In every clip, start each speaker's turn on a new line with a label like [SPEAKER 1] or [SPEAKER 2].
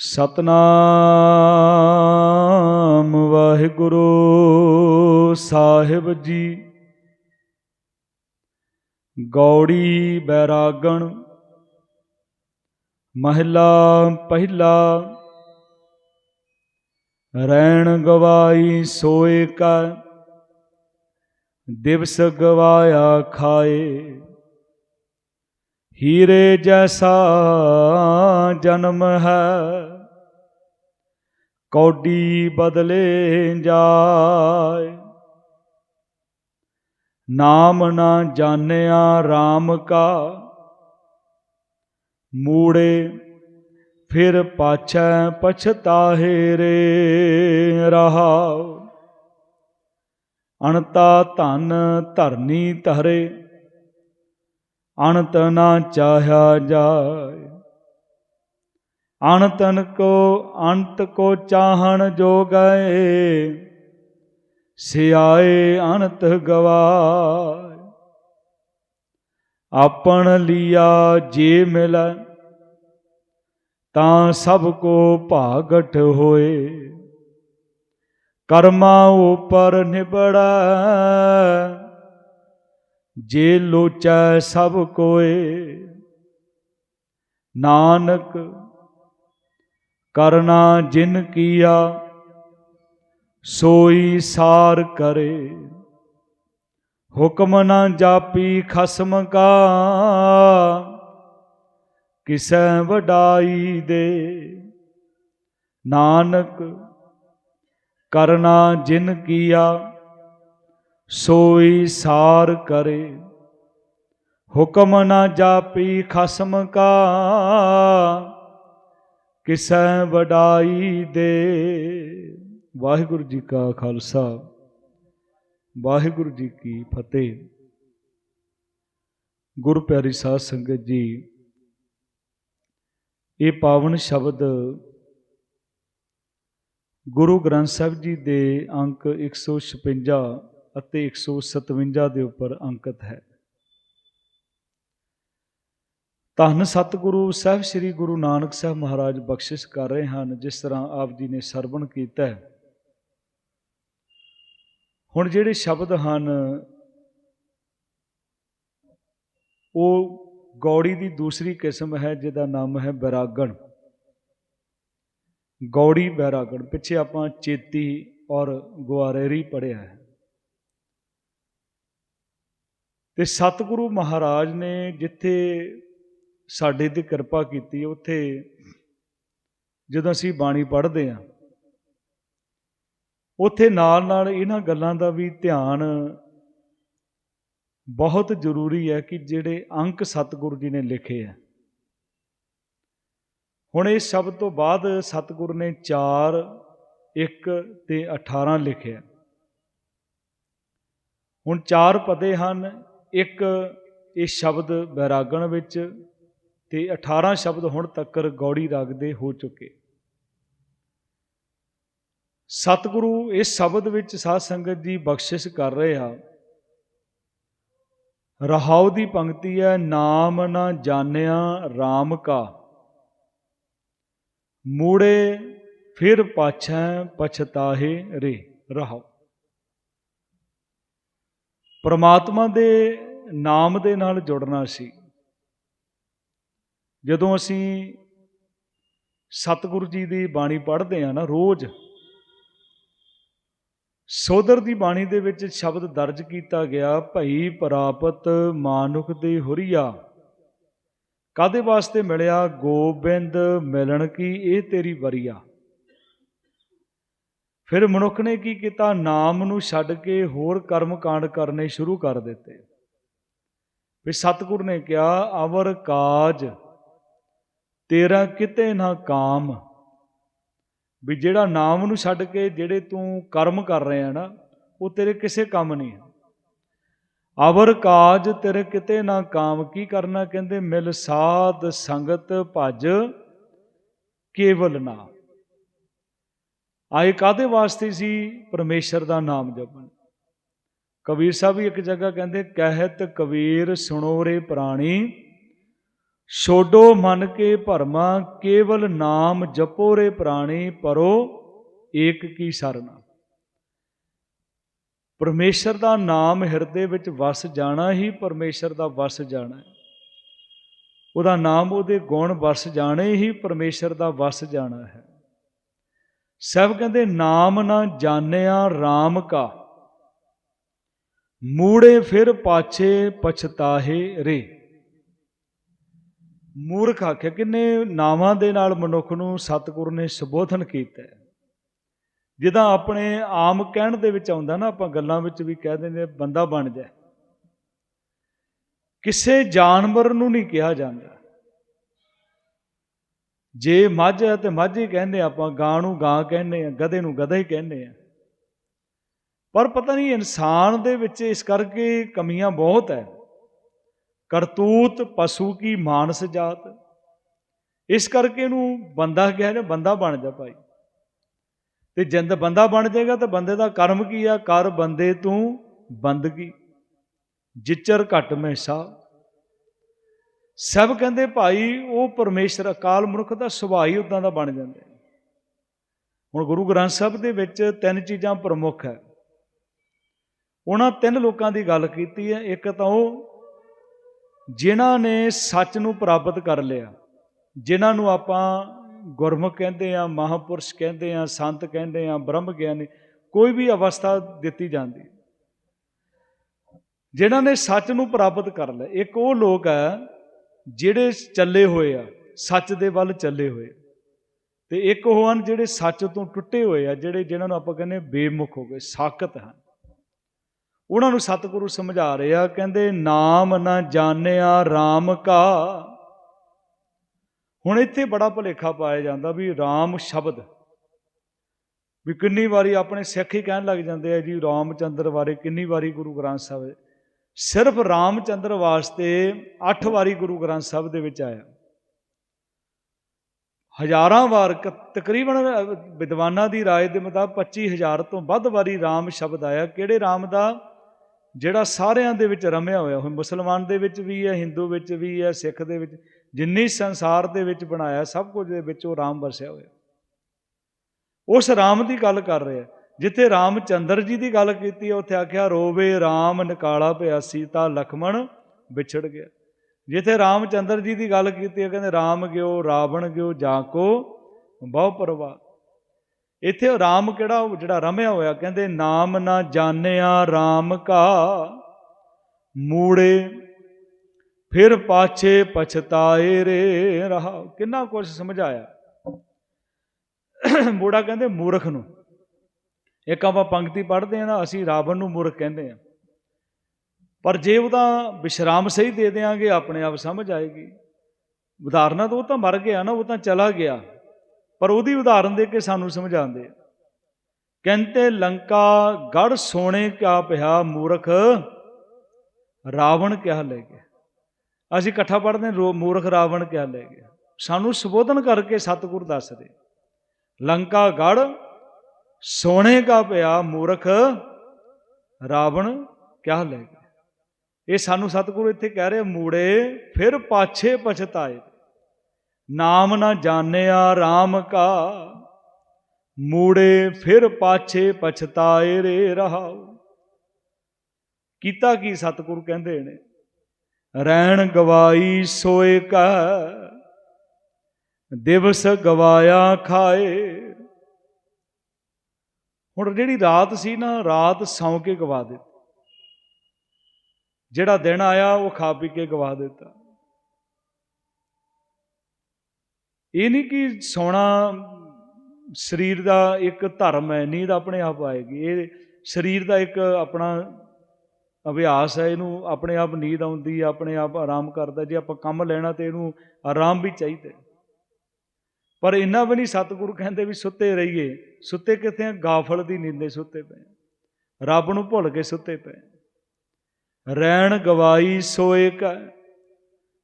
[SPEAKER 1] ਸਤਨਾਮ ਵਾਹਿਗੁਰੂ ਸਾਹਿਬ ਜੀ। ਗੌੜੀ ਬੈਰਾਗਣ, ਮਹਿਲਾ ਪਹਿਲਾ, ਰੈਣ ਗਵਾਈ ਸੋਏ ਕਾ, ਦਿਵਸ ਗਵਾਇਆ ਖਾਏ। ਹੀਰੇ ਜੈਸਾ ਜਨਮ ਹੈ। ਕੌਡੀ ਬਦਲੇ ਜਾਏ। ਨਾਮ ਨਾ ਜਾਣਿਆ RAM ਕਾ। ਮੂੜੇ ਫਿਰ ਪਾਛੈ ਪਛਤਾਹੇ ਰੇ ਰਹਾਉ ਅਣਤਾ ਧਨ ਧਰਨੀ ਧਰੇ। ਅਣਤ ਨਾ ਚਾਹਿਆ ਜਾਏ। ਅਣਤਨ ਕੋ ਅੰਤ ਕੋ ਚਾਹਣ ਜੋ ਗਏ ਸਿਆਏ ਅਨੰਤ ਗਵਾਏ। ਆਪਣ ਲੀਆ ਜੇ ਮਿਲੈ, ਤਾਂ ਸਭ ਕੋ ਭਾਗਟ ਹੋਏ। ਕਰਮਾ ਉਪਰ ਨਿਬੜੈ, ਜੇ ਲੋਚੈ ਸਭ ਕੋਏ। ਨਾਨਕ ਕਰਨਾ ਜਿਨ ਕੀਆ, ਸੋਈ ਸਾਰ ਕਰੇ। ਹੁਕਮ ਨਾ ਜਾਪੀ ਖਸਮ ਕਾ, ਕਿਸੈ ਵਡਾਈ ਦੇ। ਨਾਨਕ, ਕਰਨਾ ਜਿਨ ਕੀਆ, ਸੋਈ ਸਾਰ ਕਰੇ। ਹੁਕਮ ਨਾ ਜਾਪੀ ਖਸਮ ਕਾ ਕਿਸੈ ਵਡਾਈ ਦੇ? ਵਾਹਿਗੁਰੂ ਜੀ ਕਾ ਖਾਲਸਾ, ਵਾਹਿਗੁਰੂ ਜੀ ਕੀ ਫਤਿਹ। ਗੁਰੂ ਪਿਆਰੀ ਸਾਧ ਸੰਗਤ ਜੀ, ਇਹ ਪਾਵਨ ਸ਼ਬਦ ਗੁਰੂ ਗ੍ਰੰਥ ਸਾਹਿਬ ਜੀ ਦੇ ਅੰਕ 156 ਅਤੇ 157 ਦੇ ਉੱਪਰ ਅੰਕਿਤ ਹੈ। ਧੰਨ ਸਤਿਗੁਰੂ, ਸਾਹਿਬ ਸ੍ਰੀ ਗੁਰੂ ਨਾਨਕ ਸਾਹਿਬ ਮਹਾਰਾਜ ਬਖਸ਼ਿਸ਼ ਕਰ ਰਹੇ ਹਨ, ਜਿਸ ਤਰ੍ਹਾਂ ਆਪ ਜੀ ਨੇ ਸਰਵਣ ਕੀਤਾ ਹੈ। ਹੁਣ ਜਿਹੜੇ ਸ਼ਬਦ ਹਨ, ਉਹ ਗੌੜੀ ਦੀ ਦੂਸਰੀ ਕਿਸਮ ਹੈ, ਜਿਹਦਾ ਨਾਮ ਹੈ ਬੈਰਾਗਣ। ਗੌੜੀ ਬੈਰਾਗਣ, ਪਿੱਛੇ ਆਪਾਂ ਚੇਤੀ ਔਰ ਗੁਆਰੇਰੀ ਪੜਿਆ ਹੈ। ਤੇ ਸਤਿਗੁਰੂ ਮਹਾਰਾਜ ਨੇ ਜਿੱਥੇ ਸਾਡੇ ਤੇ ਕਿਰਪਾ ਕੀਤੀ ਉੱਥੇ ਜਦੋਂ ਅਸੀਂ ਬਾਣੀ ਪੜ੍ਹਦੇ ਹਾਂ ਉੱਥੇ ਨਾਲ ਨਾਲ ਇਹਨਾਂ ਗੱਲਾਂ ਦਾ ਵੀ ਧਿਆਨ ਬਹੁਤ ਜ਼ਰੂਰੀ ਹੈ ਕਿ ਜਿਹੜੇ ਅੰਕ ਸਤਿਗੁਰੂ ਜੀ ਨੇ ਲਿਖੇ ਆ। ਹੁਣ ਇਸ ਸ਼ਬਦ ਤੋਂ ਬਾਅਦ ਸਤਿਗੁਰ ਨੇ 4 1 ਤੇ 18 ਲਿਖਿਆ ਹੁਣ ਚਾਰ ਪਦੇ ਹਨ, ਇੱਕ ਇਹ ਸ਼ਬਦ ਬੈਰਾਗਣ ਵਿੱਚ ਤੇ 18 ਸ਼ਬਦ ਹੁਣ ਤੱਕ ਗੌੜੀ ਰਾਗ ਦੇ ਹੋ ਚੁੱਕੇ। ਸਤਿਗੁਰੂ ਇਸ ਸ਼ਬਦ ਵਿੱਚ ਸਾਧ ਸੰਗਤ ਜੀ ਬਖਸ਼ਿਸ਼ ਕਰ ਰਹੇ। ਆ ਰਹਾਉ ਦੀ ਪੰਕਤੀ ਹੈ, ਨਾਮ ਨਾ ਜਾਣਿਆ RAM ਕਾ। ਮੂੜੇ ਫਿਰ ਪਾਛੈ ਪਛਤਾਹੇ ਰੇ, ਰਹਾਉ। ਪ੍ਰਮਾਤਮਾ ਦੇ ਨਾਮ ਦੇ ਨਾਲ ਜੁੜਨਾ ਸੀ। ਜਦੋਂ ਅਸੀਂ ਸਤਿਗੁਰੂ ਜੀ ਦੀ ਬਾਣੀ ਪੜ੍ਹਦੇ ਆ ਨਾ ਰੋਜ਼, ਸੋਦਰ ਦੀ ਬਾਣੀ ਦੇ ਵਿੱਚ ਸ਼ਬਦ ਦਰਜ ਕੀਤਾ ਗਿਆ, ਭਈ ਪ੍ਰਾਪਤ ਮਾਨੁਖ ਦੇ ਹੁਰੀਆ। ਕਾਦੇ ਵਾਸਤੇ ਮਿਲਿਆ? ਗੋਬਿੰਦ ਮਿਲਣ ਕੀ ਇਹ ਤੇਰੀ ਵਰੀਆ। ਫਿਰ ਮਨੁੱਖ ਨੇ ਕੀ ਕੀਤਾ? ਨਾਮ ਨੂੰ ਛੱਡ ਕੇ ਹੋਰ ਕਰਮ ਕਾਂਡ ਕਰਨੇ ਸ਼ੁਰੂ ਕਰ ਦਿੱਤੇ। ਵੀ ਸਤਿਗੁਰ ਨੇ ਕਿਹਾ, ਅਵਰ ਕਾਜ ਤੇਰਾ ਕਿਤੇ ਨਾ ਕਾਮ। ਵੀ ਜਿਹੜਾ ਨਾਮ ਨੂੰ ਛੱਡ ਕੇ ਜਿਹੜੇ ਤੂੰ ਕਰਮ ਕਰ ਰਿਹਾ ਨਾ, ਉਹ ਤੇਰੇ ਕਿਸੇ ਕੰਮ ਨਹੀਂ ਹੈ। ਅਵਰ ਕਾਜ ਤੇਰੇ ਕਿਤੇ ਨਾ ਕਾਮ। ਕੀ ਕਰਨਾ ਕਹਿੰਦੇ? ਮਿਲ ਸਾਧ ਸੰਗਤ ਭਜ ਕੇਵਲ ਨਾ ਆਏ ਕਾਦੇ ਵਾਸਤੇ ਸੀ? ਪਰਮੇਸ਼ਰ ਦਾ ਨਾਮ ਜਪਣ। ਕਬੀਰ ਸਾਹਿਬ ਵੀ ਇੱਕ ਜਗ੍ਹਾ ਕਹਿੰਦੇ, ਕਹਿਤ ਕਬੀਰ ਸੁਣੋ ਰੇ ਪ੍ਰਾਣੀ। ਛੋਡੋ ਮਨ ਕੇ ਭਰਮਾ, ਕੇਵਲ ਨਾਮ ਜਪੋ ਰੇ ਪ੍ਰਾਣੀ, ਪਰੋ ਏਕ ਕੀ ਸਰਨਾ। ਪਰਮੇਸ਼ਰ ਦਾ ਨਾਮ ਹਿਰਦੇ ਵਿੱਚ ਵਸ ਜਾਣਾ ਹੀ ਪਰਮੇਸ਼ਰ ਦਾ ਵਸ ਜਾਣਾ ਹੈ। ਉਹਦਾ ਨਾਮ, ਉਹਦੇ ਗੁਣ ਵਸ ਜਾਣੇ ਹੀ ਪਰਮੇਸ਼ਰ ਦਾ ਵਸ ਜਾਣਾ ਹੈ। ਸਭ ਕਹਿੰਦੇ, ਨਾਮ ਨਾ ਜਾਣਿਆ RAM ਕਾ। ਮੂੜੇ ਫਿਰ ਪਾਛੇ ਪਛਤਾਹੇ ਰੇ। ਮੂਰਖ ਆਖਿਆ ਕਿੰਨੇ ਨਾਵਾਂ ਦੇ ਨਾਲ ਮਨੁੱਖ ਨੂੰ ਸਤਿਗੁਰ ਨੇ ਸੰਬੋਧਨ ਕੀਤਾ ਹੈ। ਜਿੱਦਾਂ ਆਪਣੇ ਆਮ ਕਹਿਣ ਦੇ ਵਿੱਚ ਆਉਂਦਾ ਨਾ, ਆਪਾਂ ਗੱਲਾਂ ਵਿੱਚ ਵੀ ਕਹਿ ਦਿੰਦੇ ਬੰਦਾ ਬਣ ਜਾ ਕਿਸੇ ਜਾਨਵਰ ਨੂੰ ਨਹੀਂ ਕਿਹਾ ਜਾਂਦਾ। ਜੇ ਮੱਝ ਹੈ ਤੇ ਮੱਝ ਹੀ ਕਹਿੰਦੇ ਆਪਾਂ, ਗਾਂ ਨੂੰ ਗਾਂ ਕਹਿੰਦੇ ਆ, ਗਧੇ ਨੂੰ ਗਧਾ ਹੀ ਕਹਿੰਦੇ ਆ। ਪਰ ਪਤਾ ਨਹੀਂ ਇਨਸਾਨ ਦੇ ਵਿੱਚ ਇਸ ਕਰਕੇ ਕਮੀਆਂ ਬਹੁਤ ਹੈ। ਕਰਤੂਤ ਪਸ਼ੂ ਕੀ ਮਾਨਸ ਜਾਤ। ਇਸ ਕਰਕੇ ਇਹਨੂੰ ਬੰਦਾ ਕਿਹਾ ਨੇ ਬੰਦਾ ਬਣ ਜਾ ਭਾਈ। ਤੇ ਜਿੰਦ ਬੰਦਾ ਬਣ ਜਾਏਗਾ ਤਾਂ ਬੰਦੇ ਦਾ ਕਰਮ ਕੀ ਆ? ਕਰ ਬੰਦੇ ਤੂੰ ਬੰਦਗੀ। ਜਿਚਰ ਘਟ ਮੈਸਾ ਸਭ ਕਹਿੰਦੇ ਭਾਈ ਉਹ ਪਰਮੇਸ਼ਰ, ਅਕਾਲ ਮਨੁੱਖ ਦਾ ਸੁਭਾਅ ਹੀ ਉਦਾਂ ਦਾ ਬਣ ਜਾਂਦਾ ਹੁਣ ਗੁਰੂ ਗ੍ਰੰਥ ਸਾਹਿਬ ਦੇ ਵਿੱਚ ਤਿੰਨ ਚੀਜ਼ਾਂ ਪ੍ਰਮੁੱਖ ਹੈ। ਉਹਨਾਂ ਤਿੰਨ ਲੋਕਾਂ ਦੀ ਗੱਲ ਕੀਤੀ ਹੈ। ਇੱਕ ਤਾਂ ਉਹ ਜਿਨ੍ਹਾਂ ਨੇ ਸੱਚ ਨੂੰ ਪ੍ਰਾਪਤ ਕਰ ਲਿਆ, ਜਿਨ੍ਹਾਂ ਨੂੰ ਆਪਾਂ ਗੁਰਮੁਖ ਕਹਿੰਦੇ ਆ ਮਹਾਪੁਰਸ਼ ਕਹਿੰਦੇ ਆ ਸੰਤ ਕਹਿੰਦੇ ਆ ਬ੍ਰਹਮ ਗਿਆਨੀ, ਕੋਈ ਵੀ ਅਵਸਥਾ ਦਿੱਤੀ ਜਾਂਦੀ। ਜਿਨ੍ਹਾਂ ਨੇ ਸੱਚ ਨੂੰ ਪ੍ਰਾਪਤ ਕਰ ਲਿਆ, ਇੱਕ ਉਹ ਲੋਕ ਹੈ ਜਿਹੜੇ ਚੱਲੇ ਹੋਏ ਆ, ਸੱਚ ਦੇ ਵੱਲ ਚੱਲੇ ਹੋਏ ਤੇ ਇੱਕ ਉਹ ਹਨ ਜਿਹੜੇ ਸੱਚ ਤੋਂ ਟੁੱਟੇ ਹੋਏ ਆ, ਜਿਹੜੇ ਜਿਨ੍ਹਾਂ ਨੂੰ ਆਪਾਂ ਕਹਿੰਦੇ ਬੇਮੁਖ ਹੋ ਗਏ, ਸਾਖਤ ਹਨ। ਉਹਨਾਂ ਨੂੰ ਸਤਿਗੁਰੂ ਸਮਝਾ ਰਹੇ ਆ ਕਹਿੰਦੇ ਨਾਮ ਨਾ ਜਾਣਿਆ RAM ਕਾ ਹੁਣ ਇੱਥੇ ਬੜਾ ਭੁਲੇਖਾ ਪਾਇਆ ਜਾਂਦਾ ਵੀ RAM ਸ਼ਬਦ ਵੀ ਕਿੰਨੀ ਵਾਰੀ ਆਪਣੇ ਸਿੱਖ ਹੀ ਕਹਿਣ ਲੱਗ ਜਾਂਦੇ ਆ ਜੀ ਰਾਮਚੰਦਰ ਬਾਰੇ ਕਿੰਨੀ ਵਾਰੀ ਗੁਰੂ ਗ੍ਰੰਥ ਸਾਹਿਬ ਸਿਰਫ ਰਾਮਚੰਦਰ ਵਾਸਤੇ 8 ਵਾਰੀ ਗੁਰੂ ਗ੍ਰੰਥ ਸਾਹਿਬ ਦੇ ਵਿੱਚ ਆਇਆ ਹਜ਼ਾਰਾਂ ਵਾਰ ਕ- ਤਕਰੀਬਨ ਅ, ਵਿਦਵਾਨਾਂ ਦੀ رائے ਦੇ ਮੁਤਾਬਕ 25000 ਤੋਂ ਵੱਧ ਵਾਰੀ RAM ਸ਼ਬਦ ਆਇਆ ਕਿਹੜੇ RAM ਦਾ ਜਿਹੜਾ ਸਾਰਿਆਂ ਦੇ ਵਿੱਚ ਰਮਿਆ ਹੋਇਆ ਹੁਣ ਮੁਸਲਮਾਨ ਦੇ ਵਿੱਚ ਵੀ ਹੈ, ਹਿੰਦੂ ਵਿੱਚ ਵੀ ਹੈ, ਸਿੱਖ ਦੇ ਵਿੱਚ, ਜਿੰਨੀ ਸੰਸਾਰ ਦੇ ਵਿੱਚ ਬਣਾਇਆ, ਸਭ ਕੁਝ ਦੇ ਵਿੱਚ ਉਹ ਰਾਮ ਵਸਿਆ ਹੋਇਆ। ਉਸ ਰਾਮ ਦੀ ਗੱਲ ਕਰ ਰਿਹਾ ਜਿੱਥੇ ਰਾਮ ਚੰਦਰ ਜੀ ਦੀ ਗੱਲ ਕੀਤੀ ਹੈ, ਉੱਥੇ ਆਖਿਆ, ਰੋਵੇ ਰਾਮ ਨਿਕਾਲਾ ਪਿਆ ਸੀਤਾ ਲਖਮਣ ਵਿਛੜ ਗਿਆ। ਜਿੱਥੇ ਰਾਮ ਚੰਦਰ ਜੀ ਦੀ ਗੱਲ ਕੀਤੀ ਹੈ, ਕਹਿੰਦੇ, ਰਾਮ ਗਿਓ, ਰਾਵਣ ਗਿਓ, ਜਾ ਕੋ ਬਹੁ ਪਰਵਾ ਇੱਥੇ ਉਹ ਰਾਮ ਕਿਹੜਾ, ਉਹ ਜਿਹੜਾ ਰਮਿਆ ਹੋਇਆ, ਕਹਿੰਦੇ ਨਾਮ ਨਾ ਜਾਣਿਆ RAM ਕਾ ਮੂੜੇ, ਫਿਰ ਪਾਛੇ ਪਛਤਾਏ ਰੇ ਰਹਾ। ਕਿੰਨਾ ਕੁਝ ਸਮਝਾਇਆ ਮੂੜਾ ਕਹਿੰਦੇ ਮੂਰਖ ਨੂੰ। ਇੱਕ ਆਪਾਂ ਪੰਕਤੀ ਪੜ੍ਹਦੇ ਆ ਨਾ, ਅਸੀਂ ਰਾਵਣ ਨੂੰ ਮੂਰਖ ਕਹਿੰਦੇ ਆ ਪਰ ਜੇ ਉਹਦਾ ਵਿਸ਼ਰਾਮ ਸਹੀ ਦੇ ਦੇਾਂਗੇ ਆਪਣੇ ਆਪ ਸਮਝ ਆਏਗੀ। ਉਦਾਹਰਨਾਂ ਤੋਂ ਉਹ ਤਾਂ ਮਰ ਗਿਆ ਨਾ, ਉਹ ਤਾਂ ਚਲਾ ਗਿਆ। ਪਰ ਉਹਦੀ ਉਦਾਹਰਨ ਦੇ ਕੇ ਸਾਨੂੰ ਸਮਝਾਉਂਦੇ ਆ। ਕਹਿੰਦੇ, ਲੰਕਾ ਗੜ ਸੋਨੇ ਕਾ ਪਿਆ, ਮੂਰਖ ਰਾਵਣ ਕਿਆ ਲੈ ਗਿਆ? ਅਸੀਂ ਇਕੱਠਾ ਪੜ੍ਹਦੇ ਮੂਰਖ ਰਾਵਣ ਕਿਆ ਲੈ ਗਿਆ? ਸਾਨੂੰ ਸੰਬੋਧਨ ਕਰਕੇ ਸਤਿਗੁਰ ਦੱਸਦੇ ਲੰਕਾ ਗੜ ਸੋਨੇ ਕਾ ਪਿਆ, ਮੂਰਖ ਰਾਵਣ ਕਿਆ ਲੈ ਗਿਆ? ਇਹ ਸਾਨੂੰ ਸਤਿਗੁਰੂ ਇੱਥੇ ਕਹਿ ਰਹੇ, ਮੂੜੇ ਫਿਰ ਪਾਛੇ ਪਛਤਾਏ ਨਾਮ ਨਾ ਜਾਣਿਆ RAM ਕਾ। ਮੂੜੇ ਫਿਰ ਪਾਛੇ ਪਛਤਾਏ ਰੇ ਰਹਾਉ। ਕੀਤਾ ਕੀ ਸਤਿਗੁਰੂ ਕਹਿੰਦੇ ਨੇ? ਰਹਿਣ ਗਵਾਈ ਸੋਏ ਕਾ। ਦਿਵਸ ਗਵਾਇਆ ਖਾਏ। ਹੁਣ ਜਿਹੜੀ ਰਾਤ ਸੀ ਨਾ, ਰਾਤ ਸੌਂ ਕੇ ਗਵਾ ਦਿੱਤੀ। ਜਿਹੜਾ ਦਿਨ ਆਇਆ, ਉਹ ਖਾ ਪੀ ਕੇ ਗਵਾ ਦਿੱਤਾ। ਇਹ ਨਹੀਂ ਕਿ ਸੌਣਾ ਸਰੀਰ ਦਾ ਇੱਕ ਧਰਮ ਹੈ, ਨੀਂਦ ਆਪਣੇ ਆਪ ਆਏਗੀ। ਇਹ ਸਰੀਰ ਦਾ ਇੱਕ ਆਪਣਾ ਅਭਿਆਸ ਹੈ, ਇਹਨੂੰ ਆਪਣੇ ਆਪ ਨੀਂਦ ਆਉਂਦੀ ਆਪਣੇ ਆਪ ਆਰਾਮ ਕਰਦਾ। ਜੇ ਆਪਾਂ ਕੰਮ ਲੈਣਾ ਤੇ ਇਹਨੂੰ ਆਰਾਮ ਵੀ ਚਾਹੀਦਾ ਪਰ ਇੰਨਾ ਵੀ ਨਹੀਂ ਸਤਿਗੁਰੂ ਕਹਿੰਦੇ ਵੀ ਸੁੱਤੇ ਰਹੀਏ। ਸੁੱਤੇ ਕਿੱਥੇ ਆ? ਗਾਫਲ ਦੀ ਨੀਂਦੇ ਸੁੱਤੇ ਪਏ ਰੱਬ ਨੂੰ ਭੁੱਲ ਕੇ ਸੁੱਤੇ ਪਏ ਰਹਿਣ ਗਵਾਈ ਸੋਏ ਕਾ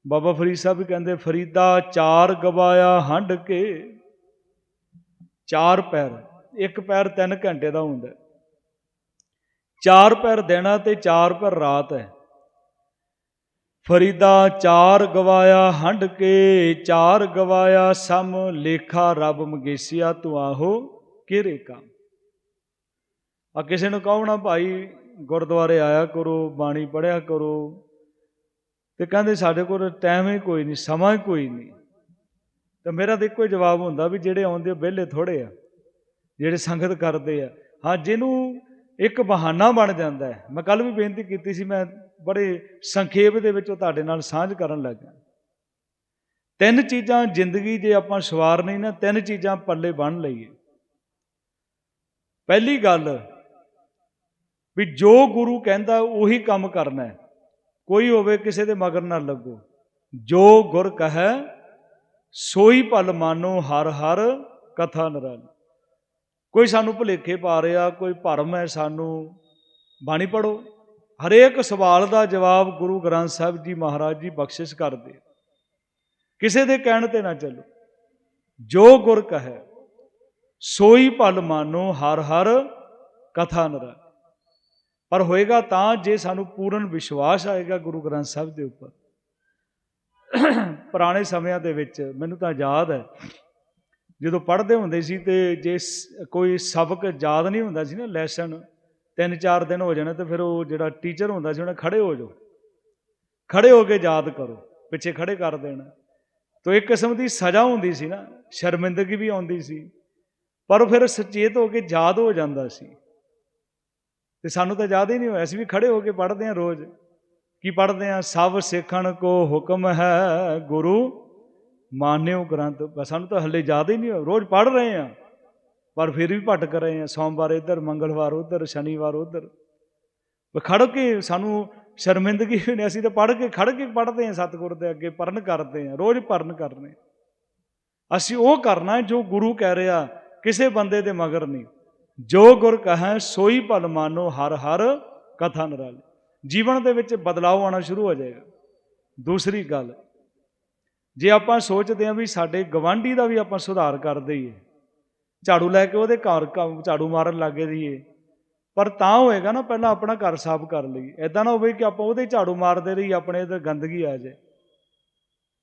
[SPEAKER 1] ਬਾਬਾ ਫਰੀਦ ਸਾਹਿਬ ਵੀ ਕਹਿੰਦੇ, ਫਰੀਦਾ ਚਾਰ ਗਵਾਇਆ ਹੰਡ ਕੇ, ਚਾਰ ਪੈਰ, ਇੱਕ ਪੈਰ 3 ਘੰਟੇ ਦਾ ਹੁੰਦਾ ਚਾਰ ਪੈਰ ਦੇਣਾ ਤੇ ਚਾਰ ਪੈਰ ਰਾਤ ਹੈ। ਫਰੀਦਾ ਚਾਰ ਗਵਾਇਆ ਹੰਡ ਕੇ, ਚਾਰ ਗਵਾਇਆ ਸਮ ਲੇਖਾ, ਰੱਬ ਮਗੇਸੀਆ ਤੂੰ ਆਹੋ ਕਿਹੜੇ ਕੰਮ। ਆ ਕਿਸੇ ਨੂੰ ਕਹੋ ਨਾ, ਭਾਈ ਗੁਰਦੁਆਰੇ ਆਇਆ ਕਰੋ, ਬਾਣੀ ਪੜਿਆ ਕਰੋ ਤੇ ਕਹਿੰਦੇ ਸਾਡੇ ਕੋਲ ਟਾਈਮ ਹੀ ਕੋਈ ਨਹੀਂ, ਸਮਾਂ ਹੀ ਕੋਈ ਨਹੀਂ। ਤਾਂ ਮੇਰਾ ਤਾਂ ਇੱਕੋ ਹੀ ਜਵਾਬ ਹੁੰਦਾ ਵੀ ਜਿਹੜੇ ਆਉਂਦੇ ਆ ਵਿਹਲੇ ਥੋੜੇ ਆ, ਜਿਹੜੇ ਸੰਗਤ ਕਰਦੇ ਆ। ਹਾਂ, ਜਿਹਨੂੰ ਇੱਕ ਬਹਾਨਾ ਬਣ ਜਾਂਦਾ ਹੈ। ਮੈਂ ਕੱਲ ਵੀ ਬੇਨਤੀ ਕੀਤੀ ਸੀ, ਮੈਂ ਬੜੇ ਸੰਖੇਪ ਦੇ ਵਿੱਚ ਉਹ ਤੁਹਾਡੇ ਨਾਲ ਸਾਂਝ ਕਰਨ ਲੱਗਾ ਤਿੰਨ ਚੀਜ਼ਾਂ ਜ਼ਿੰਦਗੀ ਜੇ ਆਪਾਂ ਸਵਾਰ ਨਹੀਂ ਨਾ, ਤਿੰਨ ਚੀਜ਼ਾਂ ਪੱਲੇ ਬੰਨ ਲਈਏ। ਪਹਿਲੀ ਗੱਲ ਵੀ ਜੋ ਗੁਰੂ ਕਹਿੰਦਾ, ਉਹੀ ਕੰਮ ਕਰਨਾ ਹੈ। ਕੋਈ ਹੋਵੇ ਕਿਸੇ ਦੇ ਮਗਰ ਨਾ ਲੱਗੋ। ਜੋ ਗੁਰ ਕਹੈ, ਸੋਈ ਭਲ ਮਾਨੋ, ਹਰ ਹਰ ਕਥਾ ਨਰਾਲ ਕੋਈ ਸਾਨੂੰ ਭੁਲੇਖੇ ਪਾ ਰਿਹਾ, ਕੋਈ ਭਰਮ ਹੈ ਸਾਨੂੰ, ਬਾਣੀ ਪੜੋ ਹਰੇਕ ਸਵਾਲ ਦਾ ਜਵਾਬ ਗੁਰੂ ਗ੍ਰੰਥ ਸਾਹਿਬ ਜੀ ਮਹਾਰਾਜ ਜੀ ਬਖਸ਼ਿਸ਼ ਕਰਦੇ। ਕਿਸੇ ਦੇ ਕਹਿਣ ਤੇ ਨਾ ਚੱਲੋ। ਜੋ ਗੁਰ ਕਹੈ, ਸੋਈ ਭਲ ਮਾਨੋ, ਹਰ ਹਰ ਕਥਾ ਨਰਾਲ ਪਰ ਹੋਏਗਾ ਤਾਂ ਜੇ ਸਾਨੂੰ ਪੂਰਨ ਵਿਸ਼ਵਾਸ ਆਏਗਾ ਗੁਰੂ ਗ੍ਰੰਥ ਸਾਹਿਬ ਦੇ ਉੱਪਰ। ਪੁਰਾਣੇ ਸਮਿਆਂ ਦੇ ਵਿੱਚ ਮੈਨੂੰ ਤਾਂ ਯਾਦ ਹੈ, ਜਦੋਂ ਪੜ੍ਹਦੇ ਹੁੰਦੇ ਸੀ ਤੇ ਜੇ ਕੋਈ ਸਬਕ ਯਾਦ ਨਹੀਂ ਹੁੰਦਾ ਸੀ ਨਾ ਲੈਸਨ ਤਿੰਨ ਚਾਰ ਦਿਨ ਹੋ ਜਾਣੇ ਤੇ ਫਿਰ ਉਹ ਜਿਹੜਾ ਟੀਚਰ ਹੁੰਦਾ ਸੀ, ਉਹਨੇ ਖੜੇ ਹੋ ਜਾਓ। ਖੜੇ ਹੋ ਕੇ ਯਾਦ ਕਰੋ, ਪਿੱਛੇ ਖੜੇ ਕਰ ਦੇਣਾ। ਤੋ ਇੱਕ ਕਿਸਮ ਦੀ ਸਜ਼ਾ ਹੁੰਦੀ ਸੀ ਨਾ, ਸ਼ਰਮਿੰਦਗੀ ਵੀ ਆਉਂਦੀ ਸੀ, ਪਰ ਉਹ ਫਿਰ ਸੁਚੇਤ ਹੋ ਕੇ ਯਾਦ ਹੋ ਜਾਂਦਾ ਸੀ। ਤੇ ਸਾਨੂੰ ਤਾਂ ਯਾਦ ਹੀ ਨਹੀਂ ਹੋਇਆ। ਅਸੀਂ ਵੀ ਖੜੇ ਹੋ ਕੇ ਪੜ੍ਹਦੇ ਹਾਂ ਰੋਜ਼। ਕੀ ਪੜ੍ਹਦੇ ਹਾਂ? ਸਭ ਸਿੱਖਣ ਕੋ ਹੁਕਮ ਹੈ ਗੁਰੂ। ਮਾਨਿਓ ਗ੍ਰੰਥ। ਬਸ ਸਾਨੂੰ ਤਾਂ ਹੱਲੇ ਯਾਦ ਹੀ ਨਹੀਂ ਹੋਇਆ। ਰੋਜ਼ ਪੜ੍ਹ ਰਹੇ ਹਾਂ। ਪਰ ਫਿਰ ਵੀ ਭਟਕ ਰਹੇ ਹਾਂ। ਸੋਮਵਾਰ ਇੱਧਰ, ਮੰਗਲਵਾਰ ਉੱਧਰ, ਸ਼ਨੀਵਾਰ ਉੱਧਰ। ਪਰ ਖੜ ਕੇ ਸਾਨੂੰ ਸ਼ਰਮਿੰਦਗੀ ਵੀ ਨਹੀਂ। ਅਸੀਂ ਤਾਂ ਪੜ੍ਹ ਕੇ, ਖੜ ਕੇ ਪੜ੍ਹਦੇ ਹਾਂ ਸਤਿਗੁਰ ਦੇ ਅੱਗੇ। ਪਰਨ ਕਰਦੇ ਹਾਂ। ਰੋਜ਼ ਪਰਨ ਕਰਨੇ ਅਸੀਂ ਉਹ ਕਰਨਾ ਜੋ ਗੁਰੂ ਕਹਿ ਰਿਹਾ। ਕਿਸੇ ਬੰਦੇ ਦੇ ਮਗਰ ਨਹੀਂ। ਜੋ ਗੁਰ ਕਹੈ, ਸੋਈ ਭਲ ਮਾਨੋ, ਹਰ ਹਰ ਕਥਾ ਨਰਾਲ। ਜੀਵਨ ਦੇ ਵਿੱਚ ਬਦਲਾਅ ਆਉਣਾ ਸ਼ੁਰੂ ਹੋ ਜਾਏਗਾ। ਦੂਸਰੀ ਗੱਲ, ਜੇ ਆਪਾਂ ਸੋਚਦੇ ਹਾਂ ਵੀ ਸਾਡੇ ਗਵਾਂਢੀ ਦਾ ਵੀ ਆਪਾਂ ਸੁਧਾਰ ਕਰ ਦਈਏ, ਝਾੜੂ ਲੈ ਕੇ ਉਹਦੇ ਘਰ ਕ- ਝਾੜੂ ਮਾਰਨ ਲੱਗੇ ਰਹੀਏ, ਪਰ ਤਾਂ ਹੋਏਗਾ ਨਾ ਪਹਿਲਾਂ ਆਪਣਾ ਘਰ ਸਾਫ਼ ਕਰ ਲਈਏ। ਐਦਾਂ ਨਾ ਹੋਵੇ ਕਿ ਆਪਾਂ ਉਹਦੇ ਝਾੜੂ ਮਾਰਦੇ ਰਹੀ ਆਪਣੇ ਇਧਰ ਗੰਦਗੀ ਆ ਜਾਏ।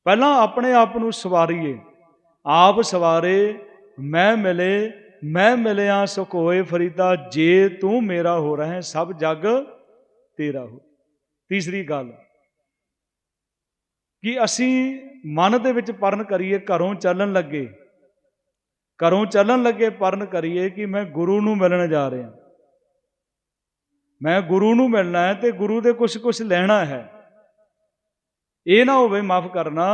[SPEAKER 1] ਪਹਿਲਾਂ ਆਪਣੇ ਆਪ ਨੂੰ ਸਵਾਰੀਏ। ਆਪ ਸਵਾਰੇ, ਮੈਂ ਮਿਲੇ ਮੈਂ ਮਿਲਿਆ ਸੁਖ ਹੋਏ ਫਰੀਦਾ, ਜੇ ਤੂੰ ਮੇਰਾ ਹੋ ਰਹੇ ਸਭ ਜੱਗ ਤੇਰਾ ਹੋ। ਤੀਸਰੀ ਗੱਲ, ਕਿ ਅਸੀਂ ਮਨ ਦੇ ਵਿੱਚ ਪਰਨ ਕਰੀਏ, ਘਰੋਂ ਚੱਲਣ ਲੱਗੇ। ਘਰੋਂ ਚੱਲਣ ਲੱਗੇ ਪਰਨ ਕਰੀਏ ਕਿ ਮੈਂ ਗੁਰੂ ਨੂੰ ਮਿਲਣ ਜਾ ਰਿਹਾ। ਮੈਂ ਗੁਰੂ ਨੂੰ ਮਿਲਣਾ ਹੈ ਤੇ ਗੁਰੂ ਦੇ ਕੁਝ ਕੁਝ ਲੈਣਾ ਹੈ। ਇਹ ਨਾ ਹੋਵੇ ਮਾਫ ਕਰਨਾ